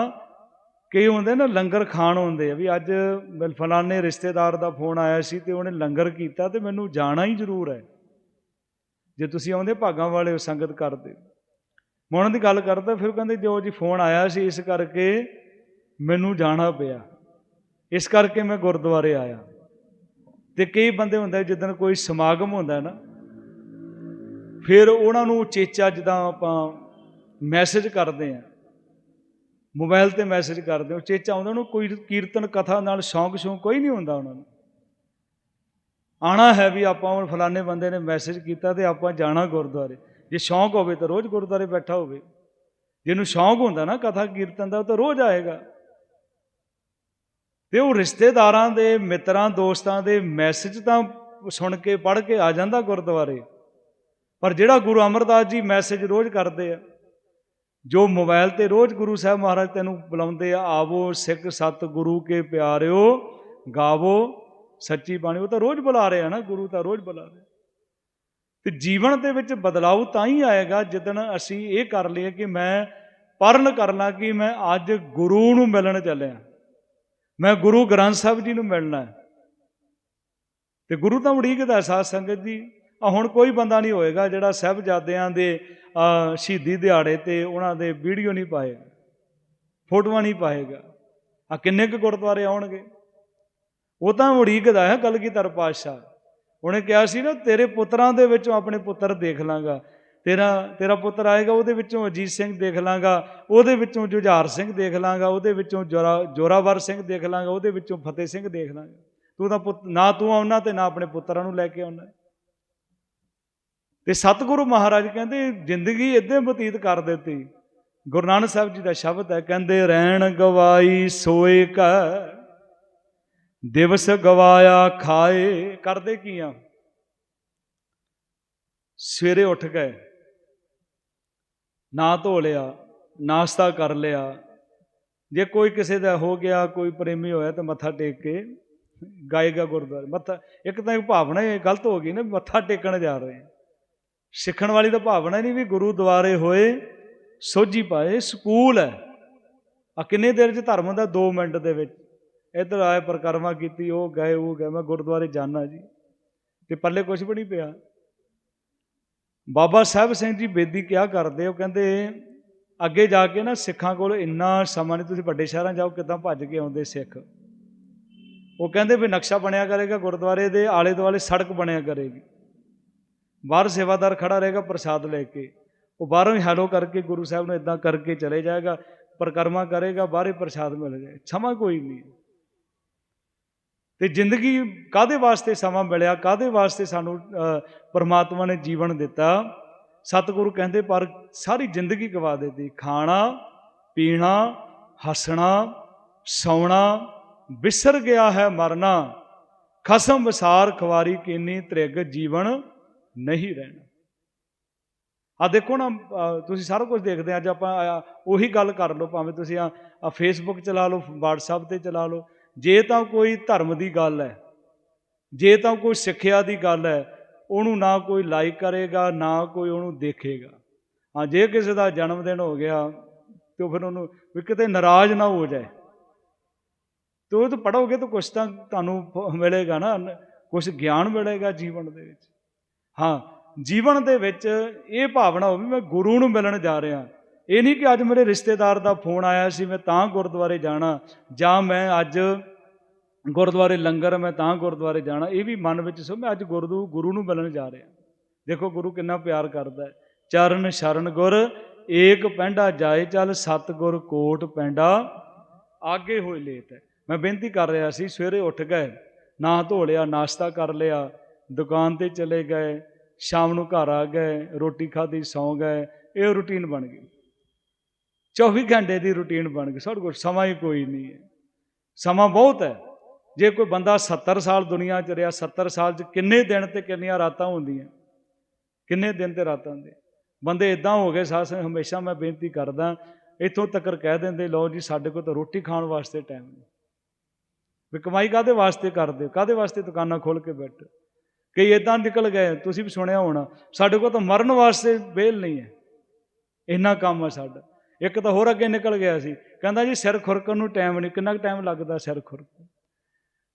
[SPEAKER 1] ਕਈ ਹੁੰਦੇ ਨਾ ਲੰਗਰ ਖਾਣ ਹੁੰਦੇ ਆ ਵੀ ਅੱਜ ਮਿਲ- ਫਲਾਣੇ ਰਿਸ਼ਤੇਦਾਰ ਦਾ ਫੋਨ ਆਇਆ ਸੀ ਤੇ ਉਹਨੇ ਲੰਗਰ ਕੀਤਾ ਤੇ ਮੈਨੂੰ ਜਾਣਾ ਹੀ ਜ਼ਰੂਰ ਹੈ। ਜੇ ਤੁਸੀਂ ਆਉਂਦੇ ਭਾਗਾਂ ਵਾਲੇ ਹੋ, ਸੰਗਤ ਕਰਦੇ। ਮੈਂ ਉਹਨਾਂ ਦੀ ਗੱਲ ਕਰਦਾ ਫਿਰ ਕਹਿੰਦੇ ਜੋ ਜੀ ਫੋਨ ਆਇਆ ਸੀ ਇਸ ਕਰਕੇ ਮੈਨੂੰ ਜਾਣਾ ਪਿਆ। ਇਸ ਕਰਕੇ ਮੈਂ ਗੁਰਦੁਆਰੇ ਆਇਆ। ਤੇ ਕਈ ਬੰਦੇ ਹੁੰਦੇ ਜਿੱਦਣ ਕੋਈ ਸਮਾਗਮ ਹੁੰਦਾ ਨਾ ਫਿਰ ਉਹਨਾਂ ਨੂੰ ਚੇਚਾ ਜਿੱਦਾਂ ਆਪਾਂ ਮੈਸੇਜ ਕਰਦੇ ਆ। ਮੋਬਾਈਲ ਤੇ ਮੈਸੇਜ ਕਰਦੇ ਹੋ, ਚੇਚਾ ਉਹਨਾਂ ਨੂੰ ਕੋਈ ਕੀਰਤਨ, ਕਥਾ ਨਾਲ ਸ਼ੌਂਕ ਸ਼ੌਂਕ ਕੋਈ ਨਹੀਂ ਹੁੰਦਾ ਉਹਨਾਂ ਨੂੰ। ਆਣਾ ਹੈ ਵੀ ਆਪਾਂ ਹੁਣ ਫਲਾਣੇ ਬੰਦੇ ਨੇ ਮੈਸੇਜ ਕੀਤਾ ਤੇ ਆਪਾਂ ਜਾਣਾ ਗੁਰਦੁਆਰੇ। ਜੇ ਸ਼ੌਂਕ ਹੋਵੇ ਤਾਂ ਰੋਜ਼ ਗੁਰਦੁਆਰੇ ਬੈਠਾ ਹੋਵੇ। ਜਿਹਨੂੰ ਸ਼ੌਂਕ ਹੁੰਦਾ ਨਾ ਕਥਾ, ਕੀਰਤਨ ਦਾ, ਉਹ ਤਾਂ ਰੋਜ਼ ਆਏਗਾ। ਤੇ ਉਹ ਰਿਸ਼ਤੇਦਾਰਾਂ ਦੇ, ਮਿੱਤਰਾਂ, ਦੋਸਤਾਂ ਦੇ ਮੈਸੇਜ ਤਾਂ ਸੁਣ ਕੇ, ਪੜ੍ਹ ਕੇ ਆ ਜਾਂਦਾ ਗੁਰਦੁਆਰੇ। ਪਰ ਜਿਹੜਾ ਗੁਰੂ ਅਮਰਦਾਸ ਜੀ ਮੈਸੇਜ ਰੋਜ਼ ਕਰਦੇ ਆ ਜੋ ਮੋਬਾਈਲ ਤੇ ਰੋਜ਼ ਗੁਰੂ ਸਾਹਿਬ ਮਹਾਰਾਜ ਤੈਨੂੰ ਬੁਲਾਉਂਦੇ ਆ, ਆਵੋ ਸਿੱਖ ਸਤ ਗੁਰੂ ਕੇ ਪਿਆਰਿਓ, ਗਾਵੋ, ਸੱਚੀ ਬਾਣੀ, ਉਹ ਤਾਂ ਰੋਜ਼ ਬੁਲਾ ਰਹੇ ਆ ਨਾ, ਗੁਰੂ ਤਾਂ ਰੋਜ਼ ਬੁਲਾ ਰਹੇ ਤੇ ਜੀਵਨ ਦੇ ਵਿੱਚ ਬਦਲਾਅ ਤਾਂ ਹੀ ਆਏਗਾ ਜਿੱਦਣ ਅਸੀਂ ਇਹ ਕਰ ਲਈਏ ਕਿ ਮੈਂ ਪਰਨ ਕਰਨਾ ਕਿ ਮੈਂ ਅੱਜ ਗੁਰੂ ਨੂੰ ਮਿਲਣ ਚੱਲਿਆ। ਮੈਂ ਗੁਰੂ ਗ੍ਰੰਥ ਸਾਹਿਬ ਜੀ ਨੂੰ ਮਿਲਣਾ। ਹੈ ਤੇ ਗੁਰੂ ਤਾਂ ਉਡੀਕਦਾ ਸਾਧ ਸੰਗਤ ਜੀ ਹੁਣ ਕੋਈ ਬੰਦਾ ਨਹੀਂ ਹੋਏਗਾ ਜਿਹੜਾ ਸਾਹਿਬਜ਼ਾਦਿਆਂ ਦੇ ਸ਼ਹੀਦੀ ਦਿਹਾੜੇ ਤੇ ਉਹਨਾਂ ਦੇ ਵੀਡੀਓ ਨਹੀਂ ਪਾਏਗਾ, ਫੋਟੋਆਂ ਨਹੀਂ ਪਾਏਗਾ। ਆ ਕਿੰਨੇ ਕੁ ਗੁਰਦੁਆਰੇ ਆਉਣਗੇ? ਉਹ ਤਾਂ ਉਡੀਕਦਾ ਹੈ ਕਲਗੀਧਰ ਪਾਤਸ਼ਾਹ। ਉਹਨੇ ਕਿਹਾ ਸੀ ਨਾ, ਤੇਰੇ ਪੁੱਤਰਾਂ ਦੇ ਵਿੱਚੋਂ ਆਪਣੇ ਪੁੱਤਰ ਦੇਖ ਲਾਂਗਾ। ਤੇਰਾ ਤੇਰਾ ਪੁੱਤਰ ਆਏਗਾ, ਉਹਦੇ ਵਿੱਚੋਂ ਅਜੀਤ ਸਿੰਘ ਦੇਖ ਲਾਂਗਾ, ਉਹਦੇ ਵਿੱਚੋਂ ਜੁਝਾਰ ਸਿੰਘ ਦੇਖ ਲਾਂਗਾ, ਉਹਦੇ ਵਿੱਚੋਂ ਜੋਰਾ, ਜੋਰਾਵਰ ਸਿੰਘ ਦੇਖ ਲਾਂਗਾ, ਉਹਦੇ ਵਿੱਚੋਂ ਫਤਿਹ ਸਿੰਘ ਦੇਖ ਲਾਂਗਾ। ਤੂੰ ਤਾਂ ਪੁੱਤ, ਨਾ ਤੂੰ ਆਉਣਾ ਤੇ, ਨਾ ਆਪਣੇ ਪੁੱਤਰਾਂ ਨੂੰ ਲੈ ਕੇ ਆਉਣਾ। ਤੇ ਸਤਿਗੁਰੂ ਮਹਾਰਾਜ ਕਹਿੰਦੇ, ਜ਼ਿੰਦਗੀ ਇਦਾਂ ਬਤੀਤ ਕਰ ਦਿੱਤੀ। ਗੁਰੂ ਨਾਨਕ ਸਾਹਿਬ ਜੀ ਦਾ ਸ਼ਬਦ ਹੈ, ਕਹਿੰਦੇ, ਰਹਿਣ ਗਵਾਈ ਸੋਏ ਕਾ ਦਿਵਸ ਗਵਾਇਆ ਖਾਏ। ਕਰਦੇ ਕੀ ਆ? ਸਵੇਰੇ ਉੱਠ ਗਏ, ਨਾ ਧੋ ਲਿਆ, ਨਾਸ਼ਤਾ ਕਰ ਲਿਆ। ਜੇ ਕੋਈ ਕਿਸੇ ਦਾ ਹੋ ਗਿਆ, ਕੋਈ ਪ੍ਰੇਮੀ ਹੋਇਆ ਤਾਂ ਮੱਥਾ ਟੇਕ ਕੇ ਗਾਏਗਾ ਗੁਰਦੁਆਰੇ। ਮੱਥਾ, ਇੱਕ ਤਾਂ ਇਹ ਭਾਵਨਾ ਇਹ ਗਲਤ ਹੋ ਗਈ ਨਾ, ਮੱਥਾ ਟੇਕਣ ਜਾ ਰਹੇ ਆ। ਸਿੱਖਣ ਵਾਲੀ ਤਾਂ ਭਾਵਨਾ ਨਹੀਂ ਵੀ ਗੁਰੂ ਦੁਆਰੇ ਹੋਏ, ਸੋਝੀ ਪਾਏ, ਸਕੂਲ ਹੈ। ਆ ਕਿੰਨੇ ਦੇਰ ਚ ਧਰਮ ਦਾ 2 ਮਿੰਟ ਦੇ ਵਿੱਚ ਇੱਧਰ ਆਏ ਪ੍ਰਕਰਮਾ ਕੀਤੀ, ਉਹ ਗਏ ਉਹ ਗਏ। ਮੈਂ ਗੁਰਦੁਆਰੇ ਜਾਣਾ ਜੀ। ਤੇ ਪੱਲੇ ਕੁਝ ਵੀ ਨਹੀਂ ਪਿਆ। ਬਾਬਾ ਸਾਹਿਬ ਸਿੰਘ ਜੀ ਬੇਦੀ ਕਿਹਾ ਕਰਦੇ, ਉਹ ਕਹਿੰਦੇ, ਅੱਗੇ ਜਾ ਕੇ ਨਾ ਸਿੱਖਾਂ ਕੋਲ ਇੰਨਾ ਸਮਾਂ ਨਹੀਂ, ਤੁਸੀਂ ਵੱਡੇ ਸ਼ਹਿਰਾਂ ਜਾਓ, ਕਿਦਾਂ ਭੱਜ ਕੇ ਆਉਂਦੇ ਸਿੱਖ। ਉਹ ਕਹਿੰਦੇ ਵੀ ਨਕਸ਼ਾ ਬਣਿਆ ਕਰੇਗਾ ਗੁਰਦੁਆਰੇ ਦੇ ਆਲੇ ਦੁਆਲੇ ਸੜਕ ਬਣਿਆ ਕਰੇਗੀ। ਬਾਹਰ ਸੇਵਾਦਾਰ ਖੜਾ ਰਹੇਗਾ ਪ੍ਰਸਾਦ ਲੈ ਕੇ। ਉਹ ਬਾਹਰੋਂ ਹੀ ਹੈਲੋ ਕਰਕੇ ਗੁਰੂ ਸਾਹਿਬ ਨੂੰ ਇਦਾਂ ਕਰਕੇ ਚਲੇ ਜਾਏਗਾ ਪ੍ਰਕਰਮਾ ਕਰੇਗਾ ਬਾਹਰੇ ਪ੍ਰਸਾਦ ਮਿਲ ਜਾਏ। ਸਮਾਂ ਕੋਈ ਨਹੀਂ। ਤੇ ਜ਼ਿੰਦਗੀ ਕਾਦੇ ਵਾਸਤੇ ਸਮਾਂ ਮਿਲਿਆ? ਕਾਦੇ ਵਾਸਤੇ ਸਾਨੂੰ ਅਹ, ਪਰਮਾਤਮਾ ਨੇ ਜੀਵਨ ਦਿੱਤਾ? ਸਤਿਗੁਰੂ ਕਹਿੰਦੇ ਪਰ ਸਾਰੀ ਜ਼ਿੰਦਗੀ ਗਵਾ ਦਿੱਤੀ ਖਾਣਾ ਪੀਣਾ ਹੱਸਣਾ ਸੌਣਾ ਵਿਸਰ ਗਿਆ ਹੈ ਮਰਨਾ। ਖਸਮ ਵਿਸਾਰ ਖਵਾਰੀ ਕੀਨੀ ਤ੍ਰਿਗ ਜੀਵਨ ਨਹੀਂ ਰਹਿਣਾ। ਆ ਦੇਖੋ ਨਾ ਤੁਸੀਂ ਸਾਰਾ ਕੁਝ ਦੇਖਦੇ ਆ ਅੱਜ ਆਪਾਂ ਉਹੀ ਗੱਲ ਕਰ ਲਓ, ਭਾਵੇਂ ਤੁਸੀਂ ਆ ਫੇਸਬੁੱਕ ਚਲਾ ਲਓ, WhatsApp ਤੇ ਚਲਾ ਲਓ, ਜੇ ਤਾਂ ਕੋਈ ਧਰਮ ਦੀ ਗੱਲ ਹੈ, ਜੇ ਤਾਂ ਕੋਈ ਸਿੱਖਿਆ ਦੀ ਗੱਲ ਹੈ, ਉਹਨੂੰ ਨਾ ਕੋਈ ਲਾਈਕ ਕਰੇਗਾ, ਨਾ ਕੋਈ ਉਹਨੂੰ ਦੇਖੇਗਾ। ਹਾਂ, ਜੇ ਕਿਸੇ ਦਾ ਜਨਮ ਦਿਨ ਹੋ ਗਿਆ, ਤੇ ਉਹ ਫਿਰ ਉਹਨੂੰ, ਵੀ ਕਿਤੇ ਨਾਰਾਜ਼ ਨਾ ਹੋ ਜਾਏ। ਤੇ ਉਹ ਤਾਂ ਪੜੋਗੇ ਤਾਂ ਕੁਝ ਤਾਂ ਤੁਹਾਨੂੰ ਫ- ਮਿਲੇਗਾ ਨਾ ਕੁਝ ਗਿਆਨ ਮਿਲੇਗਾ ਜੀਵਨ ਦੇ ਵਿੱਚ। ਹਾਂ, ਜੀਵਨ ਦੇ ਵਿੱਚ ਇਹ ਭਾਵਨਾ ਹੋਵੇ ਮੈਂ ਗੁਰੂ ਨੂੰ ਮਿਲਣ ਜਾ ਰਿਹਾ। ਇਹ ਨਹੀਂ ਕਿ ਅੱਜ ਮੇਰੇ ਰਿਸ਼ਤੇਦਾਰ ਦਾ ਫੋਨ ਆਇਆ ਸੀ, ਮੈਂ ਤਾਂ ਗੁਰਦੁਆਰੇ ਜਾਣਾ, ਜਾਂ ਮੈਂ ਅੱਜ ਗੁਰਦੁਆਰੇ ਲੰਗਰ, ਮੈਂ ਤਾਂ ਗੁਰਦੁਆਰੇ ਜਾਣਾ, ਇਹ ਵੀ ਮਨ ਵਿੱਚ ਸੋ ਮੈਂ ਅੱਜ ਗੁਰੂ ਗੁਰੂ ਨੂੰ ਮਿਲਣ ਜਾ ਰਿਹਾ। ਦੇਖੋ ਗੁਰੂ ਕਿੰਨਾ ਪਿਆਰ ਕਰਦਾ ਹੈ। ਚਰਨ ਸ਼ਰਨ ਗੁਰ, ਏਕ ਪੈਂਡਾ ਜਾਏ ਚੱਲ ਸਤ ਗੁਰ ਕੋਟ ਪੈਂਡਾ, ਆਗੇ ਹੋਏ ਲੇਤ ਮੈਂ ਬੇਨਤੀ ਕਰ ਰਿਹਾ ਸੀ, ਸਵੇਰੇ ਉੱਠ ਗਏ, ਨਾ ਧੋ ਲਿਆ, ਨਾਸ਼ਤਾ ਕਰ ਲਿਆ, ਦੁਕਾਨ ਤੇ ਚਲੇ ਗਏ ਸ਼ਾਮ ਨੂੰ ਘਰ ਆ ਗਏ, ਰੋਟੀ ਖਾਧੀ, ਸੌਂ ਗਏ, ਇਹ ਰੁਟੀਨ ਬਣ ਗਈ। 24 ਘੰਟੇ ਦੀ ਰੁਟੀਨ ਬਣ ਗਈ। ਸਾਡੇ ਕੋਲ ਸਮਾਂ ਹੀ ਕੋਈ ਨਹੀਂ ਹੈ। ਸਮਾਂ ਬਹੁਤ ਹੈ। ਜੇ ਕੋਈ ਬੰਦਾ 70 ਸਾਲ ਦੁਨੀਆ 'ਚ ਰਿਹਾ 70 ਸਾਲ 'ਚ ਕਿੰਨੇ ਦਿਨ ਤੇ ਕਿੰਨੀਆਂ ਰਾਤਾਂ ਹੁੰਦੀਆਂ? ਕਿੰਨੇ ਦਿਨ ਤੇ ਰਾਤਾਂ ਹੁੰਦੇ ਬੰਦੇ ਇਦਾਂ ਹੋ ਗਏ, ਸਾਸ, ਹਮੇਸ਼ਾ ਮੈਂ ਬੇਨਤੀ ਕਰਦਾ, ਇੱਥੋਂ ਤੱਕ ਕਹਿ ਦਿੰਦੇ, ਲਓ ਜੀ, ਸਾਡੇ ਕੋਲ ਤਾਂ ਰੋਟੀ ਖਾਣ ਵਾਸਤੇ ਟਾਈਮ ਨਹੀਂ। ਵੀ ਕਮਾਈ ਕਾਦੇ ਵਾਸਤੇ ਕਰਦੇ ਹੋ? ਕਾਦੇ ਵਾਸਤੇ ਦੁਕਾਨਾਂ ਖੋਲ ਕੇ ਬੈਠੇ ਕਈ ਇਦਾਂ ਨਿਕਲ ਗਏ, ਤੁਸੀਂ ਵੀ ਸੁਣਿਆ ਹੋਣਾ, ਸਾਡੇ ਕੋਲ ਤਾਂ ਮਰਨ ਵਾਸਤੇ ਵੇਲ ਨਹੀਂ ਹੈ। ਇੰਨਾ ਕੰਮ ਹੈ ਸਾਡਾ। ਇੱਕ ਤਾਂ ਹੋਰ ਅੱਗੇ ਨਿਕਲ ਗਿਆ ਸੀ, ਕਹਿੰਦਾ ਜੀ ਸਿਰ ਖੁਰਕਣ ਨੂੰ ਟਾਈਮ ਨਹੀਂ, ਕਿੰਨਾ ਟਾਈਮ ਲੱਗਦਾ ਸਿਰ ਖੁਰਕਣ?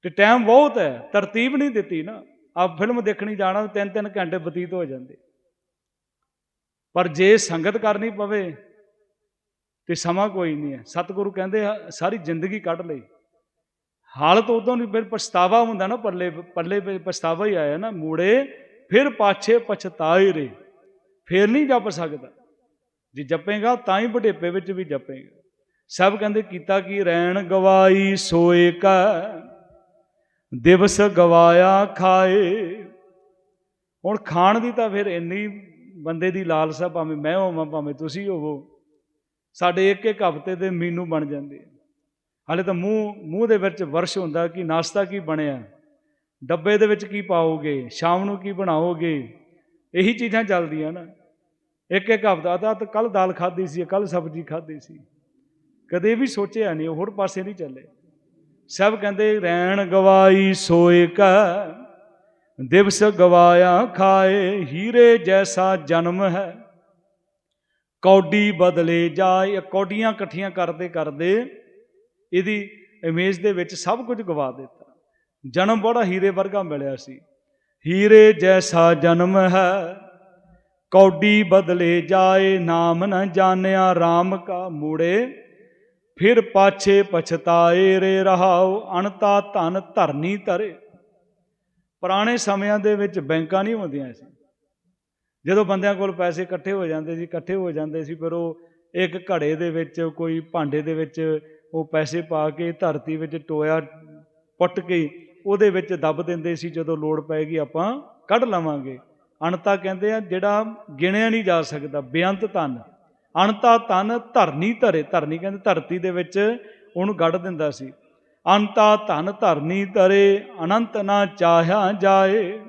[SPEAKER 1] ਤੇ ਟਾਈਮ ਬਹੁਤ ਹੈ, ਤਰਤੀਬ ਨਹੀਂ ਦਿੱਤੀ ਨਾ। ਆ ਫਿਲਮ ਦੇਖਣੀ ਜਾਣਾ ਤਿੰਨ ਤਿੰਨ ਘੰਟੇ ਬਤੀਤ ਹੋ ਜਾਂਦੇ। ਪਰ ਜੇ ਸੰਗਤ ਕਰਨੀ ਪਵੇ, ਤੇ ਸਮਾਂ ਕੋਈ ਨਹੀਂ ਹੈ। ਸਤਿਗੁਰੂ ਕਹਿੰਦੇ ਸਾਰੀ ਜ਼ਿੰਦਗੀ ਕੱਢ ਲਈ। ਹਾਲਤ ਉਦੋਂ ਨਹੀਂ ਫਿਰ ਪਛਤਾਵਾ ਹੁੰਦਾ ਨਾ ਪੱਲੇ ਪੱਲੇ ਤੇ ਪਛਤਾਵਾ ਹੀ ਆਇਆ ਨਾ, ਮੂੜੇ ਫਿਰ ਪਾਛੇ ਪਛਤਾਏ ਰੇ, ਫਿਰ ਨਹੀਂ ਜਪ ਸਕਦਾ। ਜੇ ਜਪੇਗਾ ਤਾਂ ਹੀ ਬੁਢੇਪੇ ਵਿੱਚ ਵੀ ਜਪੇਗਾ। ਸਭ ਕਹਿੰਦੇ ਕੀਤਾ ਕੀ ਰਹਿਣ ਗਵਾਈ ਸੋਏ ਕਾ, ਦਿਵਸ ਗਵਾਇਆ ਖਾਏ। ਹੁਣ ਖਾਣ ਦੀ ਤਾਂ ਫਿਰ ਇੰਨੀ ਬੰਦੇ ਦੀ ਲਾਲਸਾ, ਭਾਵੇਂ ਮੈਂ ਹੋਵਾਂ, ਭਾਵੇਂ ਤੁਸੀਂ ਹੋਵੋ, ਸਾਡੇ ਇੱਕ ਇੱਕ ਹਫ਼ਤੇ ਦੇ ਮੀਨੂ ਬਣ ਜਾਂਦੇ ਹਾਲੇ ਤਾਂ ਮੂੰਹ ਮੂੰਹ ਦੇ ਵਿੱਚ ਵਰਸ਼ ਹੁੰਦਾ ਕਿ ਨਾਸ਼ਤਾ ਕੀ ਬਣਿਆ? ਡੱਬੇ ਦੇ ਵਿੱਚ ਕੀ ਪਾਓਗੇ? ਸ਼ਾਮ ਨੂੰ ਕੀ ਬਣਾਓਗੇ? ਇਹੀ ਚੀਜ਼ਾਂ ਚੱਲਦੀਆਂ ਨਾ। ਇੱਕ ਇੱਕ ਹਫ਼ਤਾ ਤਾਂ ਕੱਲ ਦਾਲ ਖਾਧੀ ਸੀ ਕੱਲ ਸਬਜ਼ੀ ਖਾਧੀ ਸੀ। ਕਦੇ ਵੀ ਸੋਚਿਆ ਨਹੀਂ, ਹੋਰ ਪਾਸੇ ਨਹੀਂ ਚੱਲੇ। ਸਭ ਕਹਿੰਦੇ, ਰਹਿਣ ਗਵਾਈ ਸੋਏ ਕਾ, ਦਿਵਸ ਗਵਾਇਆ ਖਾਏ, ਹੀਰੇ ਜੈਸਾ ਜਨਮ ਹੈ। ਕੌਡੀ ਬਦਲੇ ਜਾਏ। ਕੌਡੀਆਂ ਇਕੱਠੀਆਂ ਕਰਦੇ ਕਰਦੇ ਇਹਦੀ ਇਮੇਜ ਦੇ ਵਿੱਚ ਸਭ ਕੁਝ ਗਵਾ ਦਿੱਤਾ। ਜਨਮ ਬੜਾ ਹੀਰੇ ਵਰਗਾ ਮਿਲਿਆ ਸੀ। ਹੀਰੇ ਜੈਸਾ ਜਨਮ ਹੈ, ਕੌਡੀ ਬਦਲੇ ਜਾਏ, ਨਾਮ ਨਾ ਜਾਣਿਆ RAM ਕਾ ਮੂੜੇ। ਫਿਰ ਪਾਛੇ ਪਛਤਾਏ, ਰੇ ਰਹਾਉ, ਅਣਤਾ ਧਨ ਧਰਨੀ ਤਰੇ ਪੁਰਾਣੇ ਸਮਿਆਂ ਦੇ ਵਿੱਚ ਬੈਂਕਾਂ ਨਹੀਂ ਹੁੰਦੀਆਂ ਸੀ। ਜਦੋਂ ਬੰਦਿਆਂ ਕੋਲ ਪੈਸੇ ਇਕੱਠੇ ਹੋ ਜਾਂਦੇ ਸੀ, ਇਕੱਠੇ ਹੋ ਜਾਂਦੇ ਸੀ, ਫਿਰ ਉਹ ਇੱਕ ਘੜੇ ਦੇ ਵਿੱਚ, ਕੋਈ ਭਾਂਡੇ ਦੇ ਵਿੱਚ ਉਹ ਪੈਸੇ ਪਾ ਕੇ ਧਰਤੀ ਵਿੱਚ ਟੋਇਆ, ਪੁੱਟ ਕੇ ਉਹਦੇ ਵਿੱਚ ਦੱਬ ਦਿੰਦੇ ਸੀ, ਜਦੋਂ ਲੋੜ ਪੈਗੀ ਆਪਾਂ ਕੱਢ ਲਵਾਂਗੇ। ਅਣਤਾ ਕਹਿੰਦੇ ਆ, ਜਿਹੜਾ ਗਿਣਿਆ ਨਹੀਂ ਜਾ ਸਕਦਾ, ਬੇਅੰਤ ਧਨ। ਅਣਤਾ ਧਨ ਧਰਨੀ ਧਰੇ, ਧਰਨੀ ਕਹਿੰਦੇ ਧਰਤੀ ਦੇ ਵਿੱਚ ਉਹਨੂੰ ਗੱਡ ਦਿੰਦਾ ਸੀ। ਅੰਤਾ ਧਨ ਧਰਨੀ ਧਰੇ, ਅਨੰਤ ਨਾ ਚਾਹਿਆ ਜਾਏ।